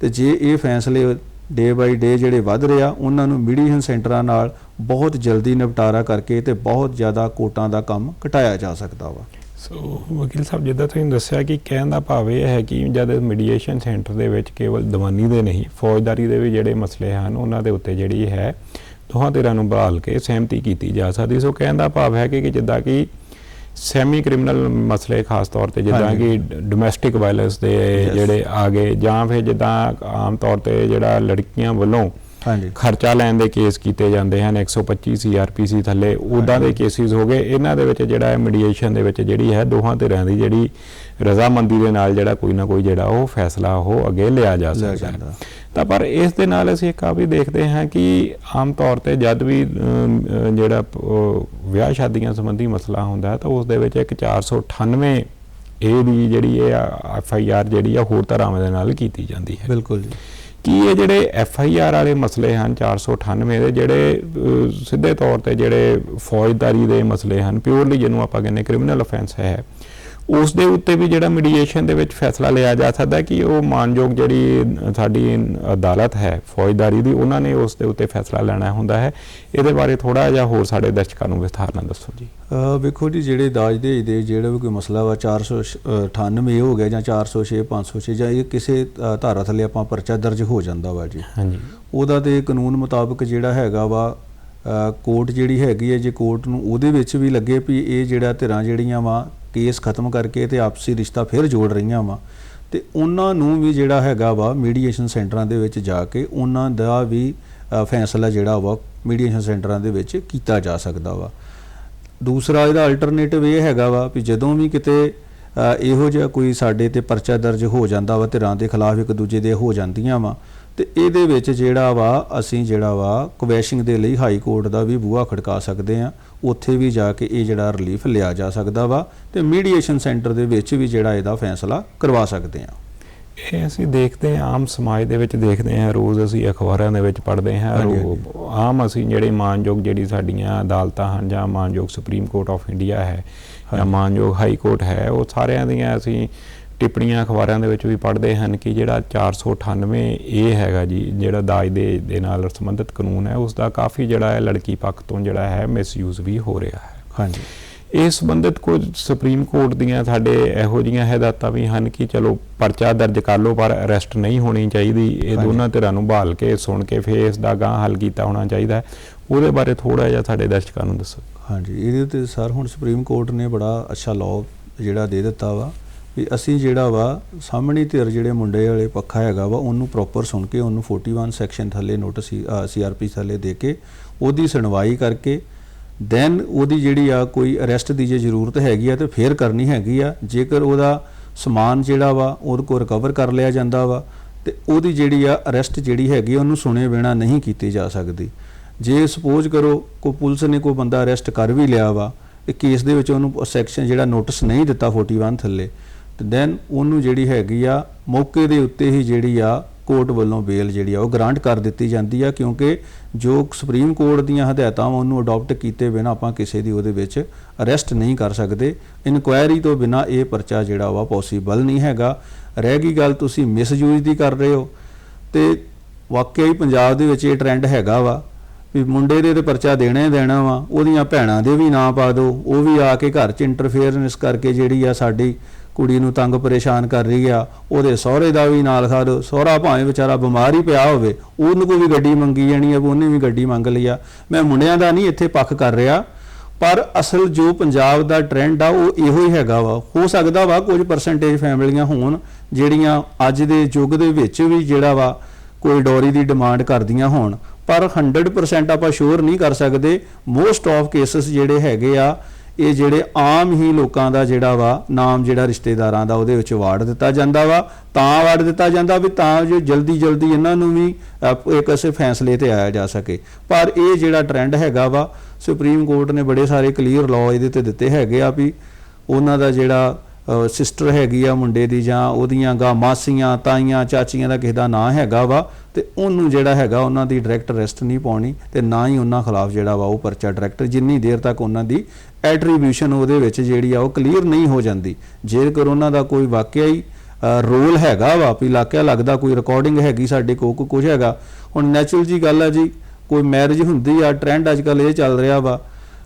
ਤੇ ਜੇ ਇਹ ਫੈਸਲੇ ਡੇ ਬਾਈ ਡੇ ਜਿਹੜੇ ਵੱਧ ਰਿਹਾ ਉਹਨਾਂ ਨੂੰ ਮੀਡੀਏਸ਼ਨ ਸੈਂਟਰਾਂ ਨਾਲ ਬਹੁਤ ਜਲਦੀ ਨਿਪਟਾਰਾ ਕਰਕੇ ਤੇ ਬਹੁਤ ਜ਼ਿਆਦਾ ਕੋਟਾਂ ਦਾ ਕੰਮ ਘਟਾਇਆ ਜਾ ਸਕਦਾ ਵਾ। ਸੋ ਵਕੀਲ ਸਾਹਿਬ, ਜਿੱਦਾਂ ਤੁਸੀਂ ਦੱਸਿਆ ਕਿ ਕਹਿਣ ਦਾ ਭਾਵ ਇਹ ਹੈ ਕਿ ਜਦ ਮੀਡੀਏਸ਼ਨ ਸੈਂਟਰ ਦੇ ਵਿੱਚ ਕੇਵਲ ਦੀਵਾਨੀ ਦੇ ਨਹੀਂ, ਫੌਜਦਾਰੀ ਦੇ ਵੀ ਜਿਹੜੇ ਮਸਲੇ ਹਨ, ਉਹਨਾਂ ਦੇ ਉੱਤੇ ਜਿਹੜੀ ਹੈ ਦੋਹਾਂ ਧਿਰਾਂ ਨੂੰ ਬਹਾਲ ਕੇ ਸਹਿਮਤੀ ਕੀਤੀ ਜਾ ਸਕਦੀ ਸੋ ਕਹਿਣ ਦਾ ਭਾਵ ਹੈ ਕਿ ਕਿ ਜਿੱਦਾਂ ਕਿ ਸੈਮੀ ਕ੍ਰਿਮੀਨਲ ਮਸਲੇ ਖਾਸ ਤੌਰ ਤੇ ਜਿੱਦਾਂ। ਕਿ ਡੋਮੈਸਟਿਕ ਵਾਇਲੈਂਸ ਦੇ. ਜਿਹੜੇ ਆ ਗਏ ਜਾਂ ਫਿਰ ਜਿੱਦਾਂ ਆਮ ਤੌਰ ਤੇ ਜਿਹੜਾ ਲੜਕੀਆਂ ਵੱਲੋਂ ਹਾਂਜੀ ਖਰਚਾ ਲੈਣ ਦੇ ਕੇਸ ਕੀਤੇ ਜਾਂਦੇ ਹਨ 125 ਸੀਆਰਪੀਸੀ ਥੱਲੇ ਉਦਾਂ ਦੇ ਕੇਸਿਸ ਹੋ ਗਏ ਇਹਨਾਂ ਦੇ ਵਿੱਚ ਜਿਹੜਾ ਹੈ ਮੀਡੀਏਸ਼ਨ ਦੇ ਵਿੱਚ ਜਿਹੜੀ ਹੈ ਦੋਹਾਂ ਧਿਰਾਂ ਦੀ ਜਿਹੜੀ ਰਜ਼ਾਮੰਦੀ ਦੇ ਨਾਲ ਜਿਹੜਾ ਕੋਈ ਨਾ ਕੋਈ ਜਿਹੜਾ ਉਹ ਫੈਸਲਾ ਉਹ ਅੱਗੇ ਲਿਆ ਜਾ ਸਕਦਾ। ਹੈ। ਤਾਂ ਪਰ ਇਸ ਦੇ ਨਾਲ ਅਸੀਂ ਇੱਕ ਆ ਵੀ ਦੇਖਦੇ ਹਾਂ ਕਿ ਆਮ ਤੌਰ ਤੇ ਜਦ ਵੀ ਜਿਹੜਾ ਵਿਆਹ ਸ਼ਾਦੀਆਂ ਸੰਬੰਧੀ ਮਸਲਾ ਹੁੰਦਾ ਹੈ ਤਾਂ ਉਸ ਦੇ ਵਿੱਚ ਇੱਕ 498 ਏ ਦੀ ਜਿਹੜੀ ਇਹ ਐਫ ਆਈ ਆਰ ਜਿਹੜੀ ਆ ਹੋਰ ਧਾਰਾਵਾਂ ਦੇ ਨਾਲ ਕੀਤੀ ਜਾਂਦੀ ਹੈ। ਬਿਲਕੁਲ ਜੀ। ਕੀ ਇਹ ਜਿਹੜੇ ਐਫ ਆਈ ਆਰ ਵਾਲੇ ਮਸਲੇ ਹਨ 498 ਦੇ ਜਿਹੜੇ ਸਿੱਧੇ ਤੌਰ ਤੇ ਜਿਹੜੇ ਫੌਜਦਾਰੀ ਦੇ ਮਸਲੇ ਹਨ ਪਿਓਰਲੀ ਜਿਹਨੂੰ ਆਪਾਂ ਕਹਿੰਦੇ ਕ੍ਰਿਮੀਨਲ ਅਫੈਂਸ ਹੈ ਉਸ ਦੇ ਉੱਤੇ ਵੀ ਜਿਹੜਾ ਮੀਡੀਏਸ਼ਨ ਦੇ ਵਿੱਚ ਫੈਸਲਾ ਲਿਆ ਜਾ ਸਕਦਾ ਕਿ ਉਹ ਮਾਨਯੋਗ ਜਿਹੜੀ ਸਾਡੀ ਅਦਾਲਤ ਹੈ ਫੌਜਦਾਰੀ ਦੀ ਉਹਨਾਂ ਨੇ ਉਸ ਦੇ ਉੱਤੇ ਫੈਸਲਾ ਲੈਣਾ ਹੁੰਦਾ ਹੈ। ਇਹਦੇ ਬਾਰੇ ਥੋੜਾ ਜਿਹਾ ਹੋਰ ਸਾਡੇ ਦਰਸ਼ਕਾਂ ਨੂੰ ਵਿਸਥਾਰ ਨਾਲ ਦੱਸੋ ਜੀ। ਵੇਖੋ ਜੀ ਜਿਹੜੇ ਦਾਜ ਦੇ ਦੇ ਜਿਹੜਾ ਵੀ ਕੋਈ ਮਸਲਾ ਵਾ 498 ਹੋ ਗਿਆ ਜਾਂ 406 506 ਜਾਂ ਇਹ ਕਿਸੇ ਧਾਰਾ ਥੱਲੇ ਆਪਾਂ ਪਰਚਾ ਦਰਜ ਹੋ ਜਾਂਦਾ ਵਾ ਜੀ। ਹਾਂਜੀ। ਉਹਦਾ ਤੇ ਕਾਨੂੰਨ ਮੁਤਾਬਕ ਜਿਹੜਾ ਹੈਗਾ ਵਾ ਕੋਰਟ ਜਿਹੜੀ ਹੈਗੀ ਹੈ ਜੇ ਕੋਰਟ ਨੂੰ ਉਹਦੇ ਵਿੱਚ ਵੀ ਲੱਗੇ ਵੀ ਇਹ ਜਿਹੜਾ ਧਿਰਾਂ ਜਿਹੜੀਆਂ ਵਾ ਕੇਸ ਖਤਮ ਕਰਕੇ ਤੇ ਆਪਸੀ ਰਿਸ਼ਤਾ ਫਿਰ ਜੋੜ ਰਹੀਆਂ ਵਾ। ਤੇ ਉਹਨਾਂ ਨੂੰ ਵੀ ਜਿਹੜਾ ਹੈਗਾ ਵਾ ਮੀਡੀਏਸ਼ਨ ਸੈਂਟਰਾਂ ਦੇ ਵਿੱਚ ਜਾ ਕੇ ਉਹਨਾਂ ਦਾ ਵੀ ਫੈਸਲਾ ਜਿਹੜਾ ਵਾ ਮੀਡੀਏਸ਼ਨ ਸੈਂਟਰਾਂ ਦੇ ਵਿੱਚ ਕੀਤਾ ਜਾ ਸਕਦਾ ਵਾ। ਦੂਸਰਾ ਇਹਦਾ ਅਲਟਰਨੇਟਿਵ ਇਹ ਹੈਗਾ ਵਾ ਵੀ ਜਦੋਂ ਵੀ ਕਿਤੇ ਇਹੋ ਜਿਹਾ ਕੋਈ ਸਾਡੇ ਤੇ ਪਰਚਾ ਦਰਜ ਹੋ ਜਾਂਦਾ ਵਾ ਧਿਰਾਂ ਦੇ ਖਿਲਾਫ ਇੱਕ ਦੂਜੇ ਦੇ ਹੋ ਜਾਂਦੀਆਂ ਵਾ, ਤੇ ਇਹਦੇ ਵਿੱਚ ਜਿਹੜਾ ਵਾ ਅਸੀਂ ਜਿਹੜਾ ਵਾ ਕੁਵੈਸ਼ਿੰਗ ਦੇ ਲਈ ਹਾਈ ਕੋਰਟ ਦਾ ਵੀ ਬੂਹਾ ਖੜਕਾ ਸਕਦੇ ਆ। ਉੱਥੇ ਵੀ ਜਾ ਕੇ ਇਹ ਜਿਹੜਾ ਰਿਲੀਫ ਲਿਆ ਜਾ ਸਕਦਾ ਵਾ ਤੇ ਮੀਡੀਏਸ਼ਨ ਸੈਂਟਰ ਦੇ ਵਿੱਚ ਵੀ ਜਿਹੜਾ ਇਹਦਾ ਫੈਸਲਾ ਕਰਵਾ ਸਕਦੇ ਆ ਇਹ ਅਸੀਂ ਦੇਖਦੇ ਹਾਂ ਆਮ ਸਮਾਜ ਦੇ ਵਿੱਚ ਦੇਖਦੇ ਹਾਂ ਰੋਜ਼ ਅਸੀਂ ਅਖਬਾਰਾਂ ਦੇ ਵਿੱਚ ਪੜ੍ਹਦੇ ਹਾਂ ਆਮ ਅਸੀਂ ਜਿਹੜੇ ਮਾਨਯੋਗ ਜਿਹੜੀ ਸਾਡੀਆਂ ਅਦਾਲਤਾਂ ਹਨ ਜਾਂ ਮਾਨਯੋਗ ਸੁਪਰੀਮ ਕੋਰਟ ਆਫ ਇੰਡੀਆ ਹੈ ਜਾਂ। ਮਾਨਯੋਗ ਹਾਈ ਕੋਰਟ ਹੈ ਉਹ ਸਾਰਿਆਂ ਦੀਆਂ ਅਸੀਂ ਟਿੱਪਣੀਆਂ ਅਖਬਾਰਾਂ ਦੇ ਵਿੱਚ ਵੀ ਪੜ੍ਹਦੇ ਹਨ ਕਿ ਜਿਹੜਾ 498 ਇਹ ਹੈਗਾ ਜੀ ਜਿਹੜਾ ਦਾਜ ਦੇ ਦੇ ਨਾਲ ਸੰਬੰਧਿਤ ਕਾਨੂੰਨ ਹੈ ਉਸ ਦਾ ਕਾਫੀ ਜਿਹੜਾ ਹੈ ਲੜਕੀ ਪੱਖ ਤੋਂ ਜਿਹੜਾ ਹੈ ਮਿਸਯੂਜ਼ ਵੀ ਹੋ ਰਿਹਾ ਹੈ। ਹਾਂਜੀ। ਇਸ ਸੰਬੰਧਿਤ ਕੁਝ ਸੁਪਰੀਮ ਕੋਰਟ ਦੀਆਂ ਸਾਡੇ ਇਹੋ ਜਿਹੀਆਂ ਹਦਾਇਤਾਂ ਵੀ ਹਨ ਕਿ ਚਲੋ ਪਰਚਾ ਦਰਜ ਕਰ ਲਓ ਪਰ ਅਰੈਸਟ ਨਹੀਂ ਹੋਣੀ ਚਾਹੀਦੀ। ਇਹ। ਦੋਨਾਂ ਧਿਰਾਂ ਨੂੰ ਬਹਾਲ ਕੇ ਸੁਣ ਕੇ ਫੇਰ ਇਸ ਦਾ ਗਾਂ ਹੱਲ ਕੀਤਾ ਹੋਣਾ ਚਾਹੀਦਾ ਹੈ। ਉਹਦੇ ਬਾਰੇ ਥੋੜਾ ਜਿਹਾ ਸਾਡੇ ਦਰਸ਼ਕਾਂ ਨੂੰ ਦੱਸੋ। ਹਾਂਜੀ ਇਹਦੇ ਤੇ ਸਰ ਹੁਣ ਸੁਪਰੀਮ ਕੋਰਟ ਨੇ ਬੜਾ ਅੱਛਾ ਲਾਅ ਜਿਹੜਾ ਦੇ ਦਿੱਤਾ ਵਾ। ਵੀ ਅਸੀਂ ਜਿਹੜਾ ਵਾ ਸਾਹਮਣੇ ਧਿਰ ਜਿਹੜੇ ਮੁੰਡੇ ਵਾਲੇ ਪੱਖਾ ਹੈਗਾ ਵਾ ਉਹਨੂੰ ਪ੍ਰੋਪਰ ਸੁਣ ਕੇ ਉਹਨੂੰ 41 ਸੈਕਸ਼ਨ ਥੱਲੇ ਨੋਟਿਸ ਸੀਆਰਪੀ ਥੱਲੇ ਦੇ ਕੇ ਉਹਦੀ ਸੁਣਵਾਈ ਕਰਕੇ ਦੈਨ ਉਹਦੀ ਜਿਹੜੀ ਆ ਕੋਈ ਅਰੈਸਟ ਦੀ ਜੇ ਜ਼ਰੂਰਤ ਹੈਗੀ ਆ ਤੇ ਫੇਰ ਕਰਨੀ ਹੈਗੀ ਆ। ਜੇਕਰ ਉਹਦਾ ਸਮਾਨ ਜਿਹੜਾ ਵਾ ਉਹਦੇ ਕੋਲ ਰਿਕਵਰ ਕਰ ਲਿਆ ਜਾਂਦਾ ਵਾ ਤੇ ਉਹਦੀ ਜਿਹੜੀ ਆ ਅਰੈਸਟ ਜਿਹੜੀ ਹੈਗੀ ਆ, ਉਹਨੂੰ ਸੁਣੇ ਬਿਨਾ ਨਹੀਂ ਕੀਤੀ ਜਾ ਸਕਦੀ। ਜੇ ਸਪੋਜ਼ ਕਰੋ ਕੋਈ ਪੁਲਿਸ ਨੇ ਕੋਈ ਬੰਦਾ ਅਰੈਸਟ ਕਰ ਵੀ ਲਿਆ ਵਾ ਇਹ ਕੇਸ ਦੇ ਵਿੱਚ ਉਹਨੂੰ ਸੈਕਸ਼ਨ ਜਿਹੜਾ ਨੋਟਿਸ ਨਹੀਂ ਦਿੱਤਾ 41 ਥੱਲੇ ਤੇ ਦੈਨ ਉਹਨੂੰ ਜਿਹੜੀ ਹੈਗੀ ਆ, ਮੌਕੇ ਦੇ ਉੱਤੇ ਹੀ ਜਿਹੜੀ ਆ, ਕੋਰਟ ਵੱਲੋਂ ਬੇਲ ਜਿਹੜੀ ਆ, ਉਹ ਗ੍ਰਾਂਟ ਕਰ ਦਿੱਤੀ ਜਾਂਦੀ ਆ, ਕਿਉਂਕਿ ਜੋ ਸੁਪਰੀਮ ਕੋਰਟ ਦੀਆਂ ਹਦਾਇਤਾਂ ਵਾ, ਉਹਨੂੰ ਅਡਾਪਟ ਕੀਤੇ ਬਿਨਾ ਆਪਾਂ ਕਿਸੇ ਦੀ ਉਹਦੇ ਵਿੱਚ ਅਰੈਸਟ ਨਹੀਂ ਕਰ ਸਕਦੇ। ਇਨਕੁਆਇਰੀ ਤੋਂ ਬਿਨਾ ਇਹ ਪਰਚਾ ਜਿਹੜਾ ਵਾ ਪੋਸੀਬਲ ਨਹੀਂ ਹੈਗਾ। ਰਹਿ ਗਈ ਗੱਲ ਤੁਸੀਂ ਮਿਸਯੂਜ਼ ਦੀ ਕਰ ਰਹੇ ਹੋ। ਤੇ ਵਾਕਿਆ ਹੀ ਪੰਜਾਬ ਦੇ ਵਿੱਚ ਇਹ ਟ੍ਰੈਂਡ ਹੈਗਾ ਵਾ, ਵੀ ਮੁੰਡੇ ਦੇ ਤੇ ਪਰਚਾ ਦੇਣਾ ਹੀ ਦੇਣਾ ਵਾ, ਉਹਦੀਆਂ ਭੈਣਾਂ ਦੇ ਵੀ ਨਾਂ ਪਾ ਦਿਓ, ਉਹ ਵੀ ਆ ਕੇ ਘਰ 'ਚ ਇੰਟਰਫੇਅਰੈਂਸ ਕਰਕੇ ਜਿਹੜੀ ਆ ਸਾਡੀ ਕੁੜੀ ਨੂੰ ਤੰਗ ਪਰੇਸ਼ਾਨ ਕਰ ਰਹੀ ਆ, ਉਹਦੇ ਸਹੁਰੇ ਦਾ ਵੀ ਨਾਲ ਖਾ ਸਹੁਰਾ ਭਾਵੇਂ ਵਿਚਾਰਾ ਬਿਮਾਰ ਹੀ ਪਿਆ ਹੋਵੇ, ਉਹਨੂੰ ਕੋਈ ਵੀ ਗੱਡੀ ਮੰਗੀ ਜਾਣੀ ਆ ਵੀ ਉਹਨੇ ਵੀ ਗੱਡੀ ਮੰਗ ਲਈ ਆ। ਮੈਂ ਮੁੰਡਿਆਂ ਦਾ ਨਹੀਂ ਇੱਥੇ ਪੱਖ ਕਰ ਰਿਹਾ, ਪਰ ਅਸਲ ਜੋ ਪੰਜਾਬ ਦਾ ਟ੍ਰੈਂਡ ਆ, ਉਹ ਇਹੋ ਹੀ ਹੈਗਾ ਵਾ। ਹੋ ਸਕਦਾ ਵਾ ਕੁਝ ਪਰਸੈਂਟੇਜ ਫੈਮਲੀਆਂ ਹੋਣ, ਜਿਹੜੀਆਂ ਅੱਜ ਦੇ ਯੁੱਗ ਦੇ ਵਿੱਚ ਵੀ ਜਿਹੜਾ ਵਾ, ਕੋਈ ਡੋਰੀ ਦੀ ਡਿਮਾਂਡ ਕਰਦੀਆਂ ਹੋਣ। ਪਰ 100% ਆਪਾਂ ਸ਼ੋਰ ਨਹੀਂ ਕਰ ਸਕਦੇ। ਮੋਸਟ ਆਫ ਕੇਸਸ ਜਿਹੜੇ ਹੈਗੇ ਆ ਇਹ ਜਿਹੜੇ ਆਮ ਹੀ ਲੋਕਾਂ ਦਾ ਜਿਹੜਾ ਵਾ, ਨਾਮ ਜਿਹੜਾ ਰਿਸ਼ਤੇਦਾਰਾਂ ਦਾ, ਉਹਦੇ ਵਿੱਚ ਵਾੜ ਦਿੱਤਾ ਜਾਂਦਾ ਵਾ। ਤਾਂ ਵਾੜ ਦਿੱਤਾ ਜਾਂਦਾ ਵੀ ਤਾਂ ਜੋ ਜਲਦੀ ਜਲਦੀ ਇਹਨਾਂ ਨੂੰ ਵੀ ਇੱਕ ਅਸੇ ਫੈਸਲੇ ਤੇ ਆਇਆ ਜਾ ਸਕੇ। ਪਰ ਇਹ ਜਿਹੜਾ ਟ੍ਰੈਂਡ ਹੈਗਾ ਵਾ ਸੁਪਰੀਮ ਕੋਰਟ ਨੇ ਬੜੇ ਸਾਰੇ ਕਲੀਅਰ ਲਾਅ ਇਹਦੇ ਤੇ ਦਿੱਤੇ ਹੈਗੇ ਆ ਵੀ ਉਹਨਾਂ ਦਾ ਜਿਹੜਾ ਸਿਸਟਰ ਹੈਗੀ ਆ ਮੁੰਡੇ ਦੀ ਜਾਂ ਉਹਦੀਆਂ ਗਾ ਮਾਸੀਆਂ, ਤਾਈਆਂ, ਚਾਚੀਆਂ ਦਾ ਕਿਸੇ ਦਾ ਨਾਂ ਹੈਗਾ ਵਾ ਤੇ ਉਹਨੂੰ ਜਿਹੜਾ ਹੈਗਾ ਉਹਨਾਂ ਦੀ ਡਾਇਰੈਕਟ ਅਰੈਸਟ ਨਹੀਂ ਪਾਉਣੀ ਤੇ ਨਾ ਹੀ ਉਹਨਾਂ ਖਿਲਾਫ ਜਿਹੜਾ ਵਾ ਉਹ ਪਰਚਾ ਡਾਇਰੈਕਟ ਜਿੰਨੀ ਦੇਰ ਤੱਕ ਉਹਨਾਂ ਦੀ ਐਟਰੀਬਿਊਸ਼ਨ ਉਹਦੇ ਵਿੱਚ ਜਿਹੜੀ ਆ ਉਹ ਕਲੀਅਰ ਨਹੀਂ ਹੋ ਜਾਂਦੀ। ਜੇਕਰ ਉਹਨਾਂ ਦਾ ਕੋਈ ਵਾਕਿਆ ਹੀ ਰੋਲ ਹੈਗਾ ਵਾ, ਵੀ ਲਾਕਿਆ ਲੱਗਦਾ, ਕੋਈ ਰਿਕਾਰਡਿੰਗ ਹੈਗੀ ਸਾਡੇ ਕੋਲ ਕੁਝ ਹੈਗਾ, ਹੁਣ ਨੈਚੁਰਲ ਜੀ ਗੱਲ ਆ ਜੀ, ਕੋਈ ਮੈਰਿਜ ਹੁੰਦੀ ਆ ਟ੍ਰੈਂਡ ਅੱਜ ਕੱਲ ਇਹ ਚੱਲ ਰਿਹਾ ਵਾ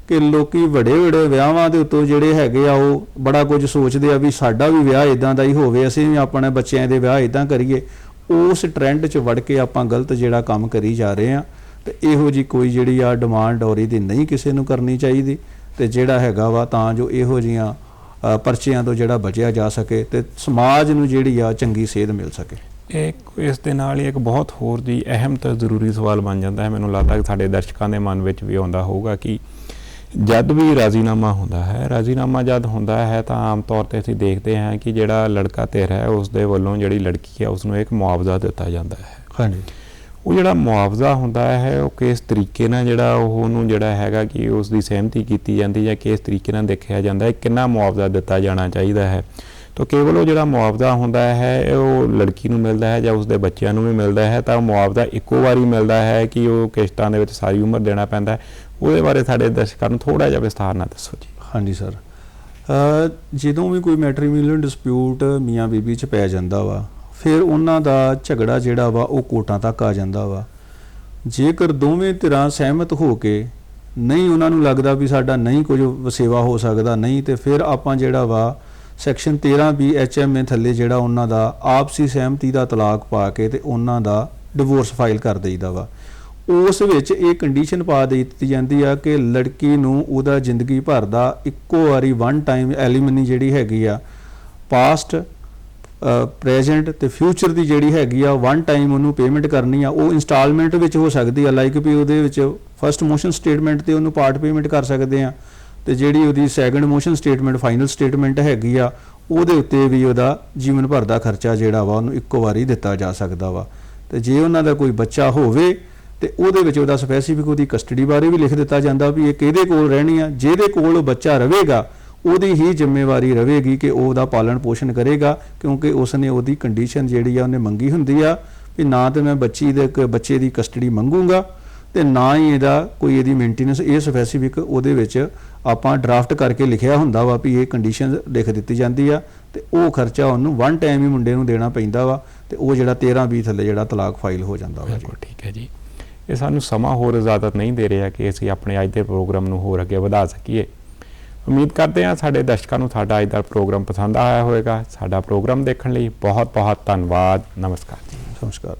ਕਿ ਲੋਕੀ ਵੱਡੇ ਵੱਡੇ ਵਿਆਹਾਂ ਦੇ ਉੱਤੋਂ ਜਿਹੜੇ ਹੈਗੇ ਆ, ਉਹ ਬੜਾ ਕੁਝ ਸੋਚਦੇ ਆ ਵੀ ਸਾਡਾ ਵੀ ਵਿਆਹ ਇਦਾਂ ਦਾ ਹੀ ਹੋਵੇ, ਅਸੀਂ ਵੀ ਆਪਣੇ ਬੱਚਿਆਂ ਦੇ ਵਿਆਹ ਇਦਾਂ ਕਰੀਏ। ਉਸ ਟ੍ਰੈਂਡ 'ਚ ਵੜ ਕੇ ਆਪਾਂ ਗਲਤ ਜਿਹੜਾ ਕੰਮ ਕਰੀ ਜਾ ਰਹੇ ਆ। ਤੇ ਇਹੋ ਜੀ ਕੋਈ ਜਿਹੜੀ ਆ ਡਿਮਾਂਡ ਔਰੀ ਦੀ ਨਹੀਂ ਕਿਸੇ ਨੂੰ ਕਰਨੀ ਚਾਹੀਦੀ। ਤੇ ਜਿਹੜਾ ਹੈਗਾ ਵਾ, ਤਾਂ ਜੋ ਇਹੋ ਜੀਆਂ ਪਰਚਿਆਂ ਤੋਂ ਜਿਹੜਾ ਬਚਿਆ ਜਾ ਸਕੇ ਤੇ ਸਮਾਜ ਨੂੰ ਜਿਹੜੀ ਆ ਚੰਗੀ ਸੇਧ ਮਿਲ ਸਕੇ। ਇਹ ਇਸ ਦੇ ਨਾਲ ਹੀ ਇੱਕ ਬਹੁਤ ਹੋਰ ਜੀ ਅਹਿਮ ਤੇ ਜ਼ਰੂਰੀ ਸਵਾਲ ਬਣ ਜਾਂਦਾ ਹੈ। ਮੈਨੂੰ ਲੱਗਦਾ ਕਿ ਸਾਡੇ ਦਰਸ਼ਕਾਂ ਦੇ ਮਨ ਵਿੱਚ ਵੀ ਆਉਂਦਾ ਹੋਊਗਾ ਕਿ ਜਦ ਵੀ ਰਾਜ਼ੀਨਾਮਾ ਹੁੰਦਾ ਹੈ ਰਾਜ਼ੀਨਾਮਾ ਜਦ ਹੁੰਦਾ ਹੈ ਤਾਂ ਆਮ ਤੌਰ ਤੇ ਅਸੀਂ ਦੇਖਦੇ ਹਾਂ ਕਿ ਜਿਹੜਾ ਲੜਕਾ ਧਿਰ ਹੈ ਉਸ ਦੇ ਵੱਲੋਂ ਜਿਹੜੀ ਲੜਕੀ ਹੈ ਉਸ ਨੂੰ ਇੱਕ ਮੁਆਵਜ਼ਾ ਦਿੱਤਾ ਜਾਂਦਾ ਹੈ। ਹਾਂਜੀ। ਉਹ ਜਿਹੜਾ ਮੁਆਵਜ਼ਾ ਹੁੰਦਾ ਹੈ ਉਹ ਕਿਸ ਤਰੀਕੇ ਨਾਲ ਜਿਹੜਾ ਉਹ ਉਹਨੂੰ ਜਿਹੜਾ ਹੈਗਾ ਕਿ ਉਸ ਦੀ ਸਹਿਮਤੀ ਕੀਤੀ ਜਾਂਦੀ ਜਾਂ ਕਿਸ ਤਰੀਕੇ ਨਾਲ ਦੇਖਿਆ ਜਾਂਦਾ ਹੈ ਕਿੰਨਾ ਮੁਆਵਜ਼ਾ ਦਿੱਤਾ ਜਾਣਾ ਚਾਹੀਦਾ ਹੈ। ਤਾਂ ਕੇਵਲ ਉਹ ਜਿਹੜਾ ਮੁਆਵਜ਼ਾ ਹੁੰਦਾ ਹੈ ਉਹ ਲੜਕੀ ਨੂੰ ਮਿਲਦਾ ਹੈ ਜਾਂ ਉਸ ਦੇ ਬੱਚਿਆਂ ਨੂੰ ਵੀ ਮਿਲਦਾ ਹੈ ਤਾਂ ਮੁਆਵਜ਼ਾ ਇੱਕੋ ਵਾਰੀ ਮਿਲਦਾ ਹੈ ਕਿ ਉਹ ਕਿਸ਼ਤਾਂ ਦੇ ਵਿੱਚ ਸਾਰੀ ਉਮਰ ਦੇਣਾ ਪੈਂਦਾ ਹੈ। ਉਹਦੇ ਬਾਰੇ ਸਾਡੇ ਦਰਸ਼ਕਾਂ ਨੂੰ ਥੋੜਾ ਜਿਹਾ ਵਿਸਥਾਰ ਨਾਲ ਦੱਸੋ ਜੀ। ਹਾਂਜੀ ਸਰ। ਜਦੋਂ ਵੀ ਕੋਈ ਮੈਟਰੀਮੋਨੀਅਲ ਡਿਸਪਿਊਟ ਮੀਆਂ ਬੀਬੀ ਚ ਪੈ ਜਾਂਦਾ ਵਾ, ਫਿਰ ਉਹਨਾਂ ਦਾ ਝਗੜਾ ਜਿਹੜਾ ਵਾ ਉਹ ਕੋਟਾਂ ਤੱਕ ਆ ਜਾਂਦਾ ਵਾ। ਜੇਕਰ ਦੋਵੇਂ ਧਿਰਾਂ ਸਹਿਮਤ ਹੋ ਕੇ ਨਹੀਂ ਉਹਨਾਂ ਨੂੰ ਲੱਗਦਾ ਵੀ ਸਾਡਾ ਨਹੀਂ ਕੁਝ ਵਸੇਵਾ ਹੋ ਸਕਦਾ, ਨਹੀਂ ਤੇ ਫਿਰ ਆਪਾਂ ਜਿਹੜਾ ਵਾ ਸੈਕਸ਼ਨ 13 ਬੀ ਐਚਐਮਏ ਥੱਲੇ ਜਿਹੜਾ ਉਹਨਾਂ ਦਾ ਆਪਸੀ ਸਹਿਮਤੀ ਦਾ ਤਲਾਕ ਪਾ ਕੇ ਤੇ ਉਹਨਾਂ ਦਾ ਡਿਵੋਰਸ ਫਾਈਲ ਕਰ ਦੇਈਦਾ ਵਾ। ਉਸ ਵਿੱਚ ਇਹ ਕੰਡੀਸ਼ਨ ਪਾ ਦੇ ਦਿੱਤੀ ਜਾਂਦੀ ਆ ਕਿ ਲੜਕੀ ਨੂੰ ਉਹਦਾ ਜ਼ਿੰਦਗੀ ਭਰ ਦਾ ਇੱਕੋ ਵਾਰੀ ਵਨ ਟਾਈਮ ਐਲੀਮਨੀ ਜਿਹੜੀ ਹੈਗੀ ਆ ਪਾਸਟ ਪ੍ਰੈਜ਼ੈਂਟ ਤੇ ਫਿਊਚਰ ਦੀ ਜਿਹੜੀ ਹੈਗੀ ਆ ਵਨ ਟਾਈਮ ਉਹਨੂੰ ਪੇਮੈਂਟ ਕਰਨੀ ਆ, ਉਹ ਇਨਸਟਾਲਮੈਂਟ ਵਿੱਚ ਹੋ ਸਕਦੀ ਆ ਲਾਈਕ ਵੀ ਉਹਦੇ ਵਿੱਚ ਫਰਸਟ ਮੋਸ਼ਨ ਸਟੇਟਮੈਂਟ ਤੇ ਉਹਨੂੰ ਪਾਰਟ ਪੇਮੈਂਟ ਕਰ ਸਕਦੇ ਆ, ਤੇ ਜਿਹੜੀ ਉਹਦੀ second motion statement final statement ਹੈਗੀ ਆ, ਉਹਦੇ ਉੱਤੇ ਵੀ ਉਹਦਾ ਜੀਵਨ ਭਰ ਦਾ ਖਰਚਾ ਜਿਹੜਾ ਵਾ ਉਹਨੂੰ ਇੱਕੋ ਵਾਰੀ ਦਿੱਤਾ ਜਾ ਸਕਦਾ ਵਾ। ਤੇ ਜੇ ਉਹਨਾਂ ਦਾ ਕੋਈ ਬੱਚਾ ਹੋਵੇ ਤੇ ਉਹਦੇ ਵਿੱਚ ਉਹਦਾ ਸਪੈਸੀਫਿਕ ਉਹਦੀ ਕਸਟਡੀ ਬਾਰੇ ਵੀ ਲਿਖ ਦਿੱਤਾ ਜਾਂਦਾ ਵੀ ਇਹ ਕਿਹਦੇ ਕੋਲ ਰਹਿਣੀ ਆ, ਜਿਹਦੇ ਕੋਲ ਉਹ ਬੱਚਾ ਰਹੇਗਾ, ਉਹਦੀ ਹੀ ਜ਼ਿੰਮੇਵਾਰੀ ਰਹੇਗੀ ਕਿ ਉਹ ਉਹਦਾ ਪਾਲਣ ਪੋਸ਼ਣ ਕਰੇਗਾ, ਕਿਉਂਕਿ ਉਸ ਨੇ ਉਹਦੀ ਕੰਡੀਸ਼ਨ ਜਿਹੜੀ ਆ, ਉਹਨੇ ਮੰਗੀ ਹੁੰਦੀ ਆ ਵੀ ਨਾ ਤੇ ਮੈਂ ਬੱਚੀ ਦੇ ਇੱਕ ਬੱਚੇ ਦੀ ਕਸਟਡੀ ਮੰਗੂਗਾ ਤੇ ਨਾ ਹੀ ਇਹਦਾ ਕੋਈ ਇਹਦੀ ਮੇਨਟੇਨੈਂਸ ਇਹ ਸਪੈਸੀਫਿਕ ਉਹਦੇ ਵਿੱਚ ਆਪਾਂ ਡਰਾਫਟ ਕਰਕੇ ਲਿਖਿਆ ਹੁੰਦਾ ਵਾ ਵੀ ਇਹ ਕੰਡੀਸ਼ਨ ਲਿਖ ਦਿੱਤੀ ਜਾਂਦੀ ਆ ਤੇ ਉਹ ਖਰਚਾ ਉਹਨੂੰ ਵਨ ਟਾਈਮ ਹੀ ਮੁੰਡੇ ਨੂੰ ਦੇਣਾ ਪੈਂਦਾ ਵਾ ਤੇ ਉਹ ਜਿਹੜਾ 13 20 ਥੱਲੇ ਜਿਹੜਾ ਤਲਾਕ ਫਾਈਲ ਹੋ ਜਾਂਦਾ ਵਾ ਜੀ। ਠੀਕ ਹੈ ਜੀ। ਇਹ ਸਾਨੂੰ ਸਮਾਂ ਹੋਰ ਇਜਾਜ਼ਤ ਨਹੀਂ ਦੇ ਰਿਹਾ ਕਿ ਅਸੀਂ ਆਪਣੇ ਅੱਜ ਦੇ ਪ੍ਰੋਗਰਾਮ ਨੂੰ ਹੋਰ ਅੱਗੇ ਵਧਾ ਸਕੀਏ। ਉਮੀਦ ਕਰਦੇ ਹਾਂ ਸਾਡੇ ਦਰਸ਼ਕਾਂ ਨੂੰ ਸਾਡਾ ਅੱਜ ਦਾ ਪ੍ਰੋਗਰਾਮ ਪਸੰਦ ਆਇਆ ਹੋਵੇਗਾ। ਸਾਡਾ ਪ੍ਰੋਗਰਾਮ ਦੇਖਣ ਲਈ ਬਹੁਤ ਬਹੁਤ ਧੰਨਵਾਦ। ਨਮਸਕਾਰ ਜੀ। ਨਮਸਕਾਰ।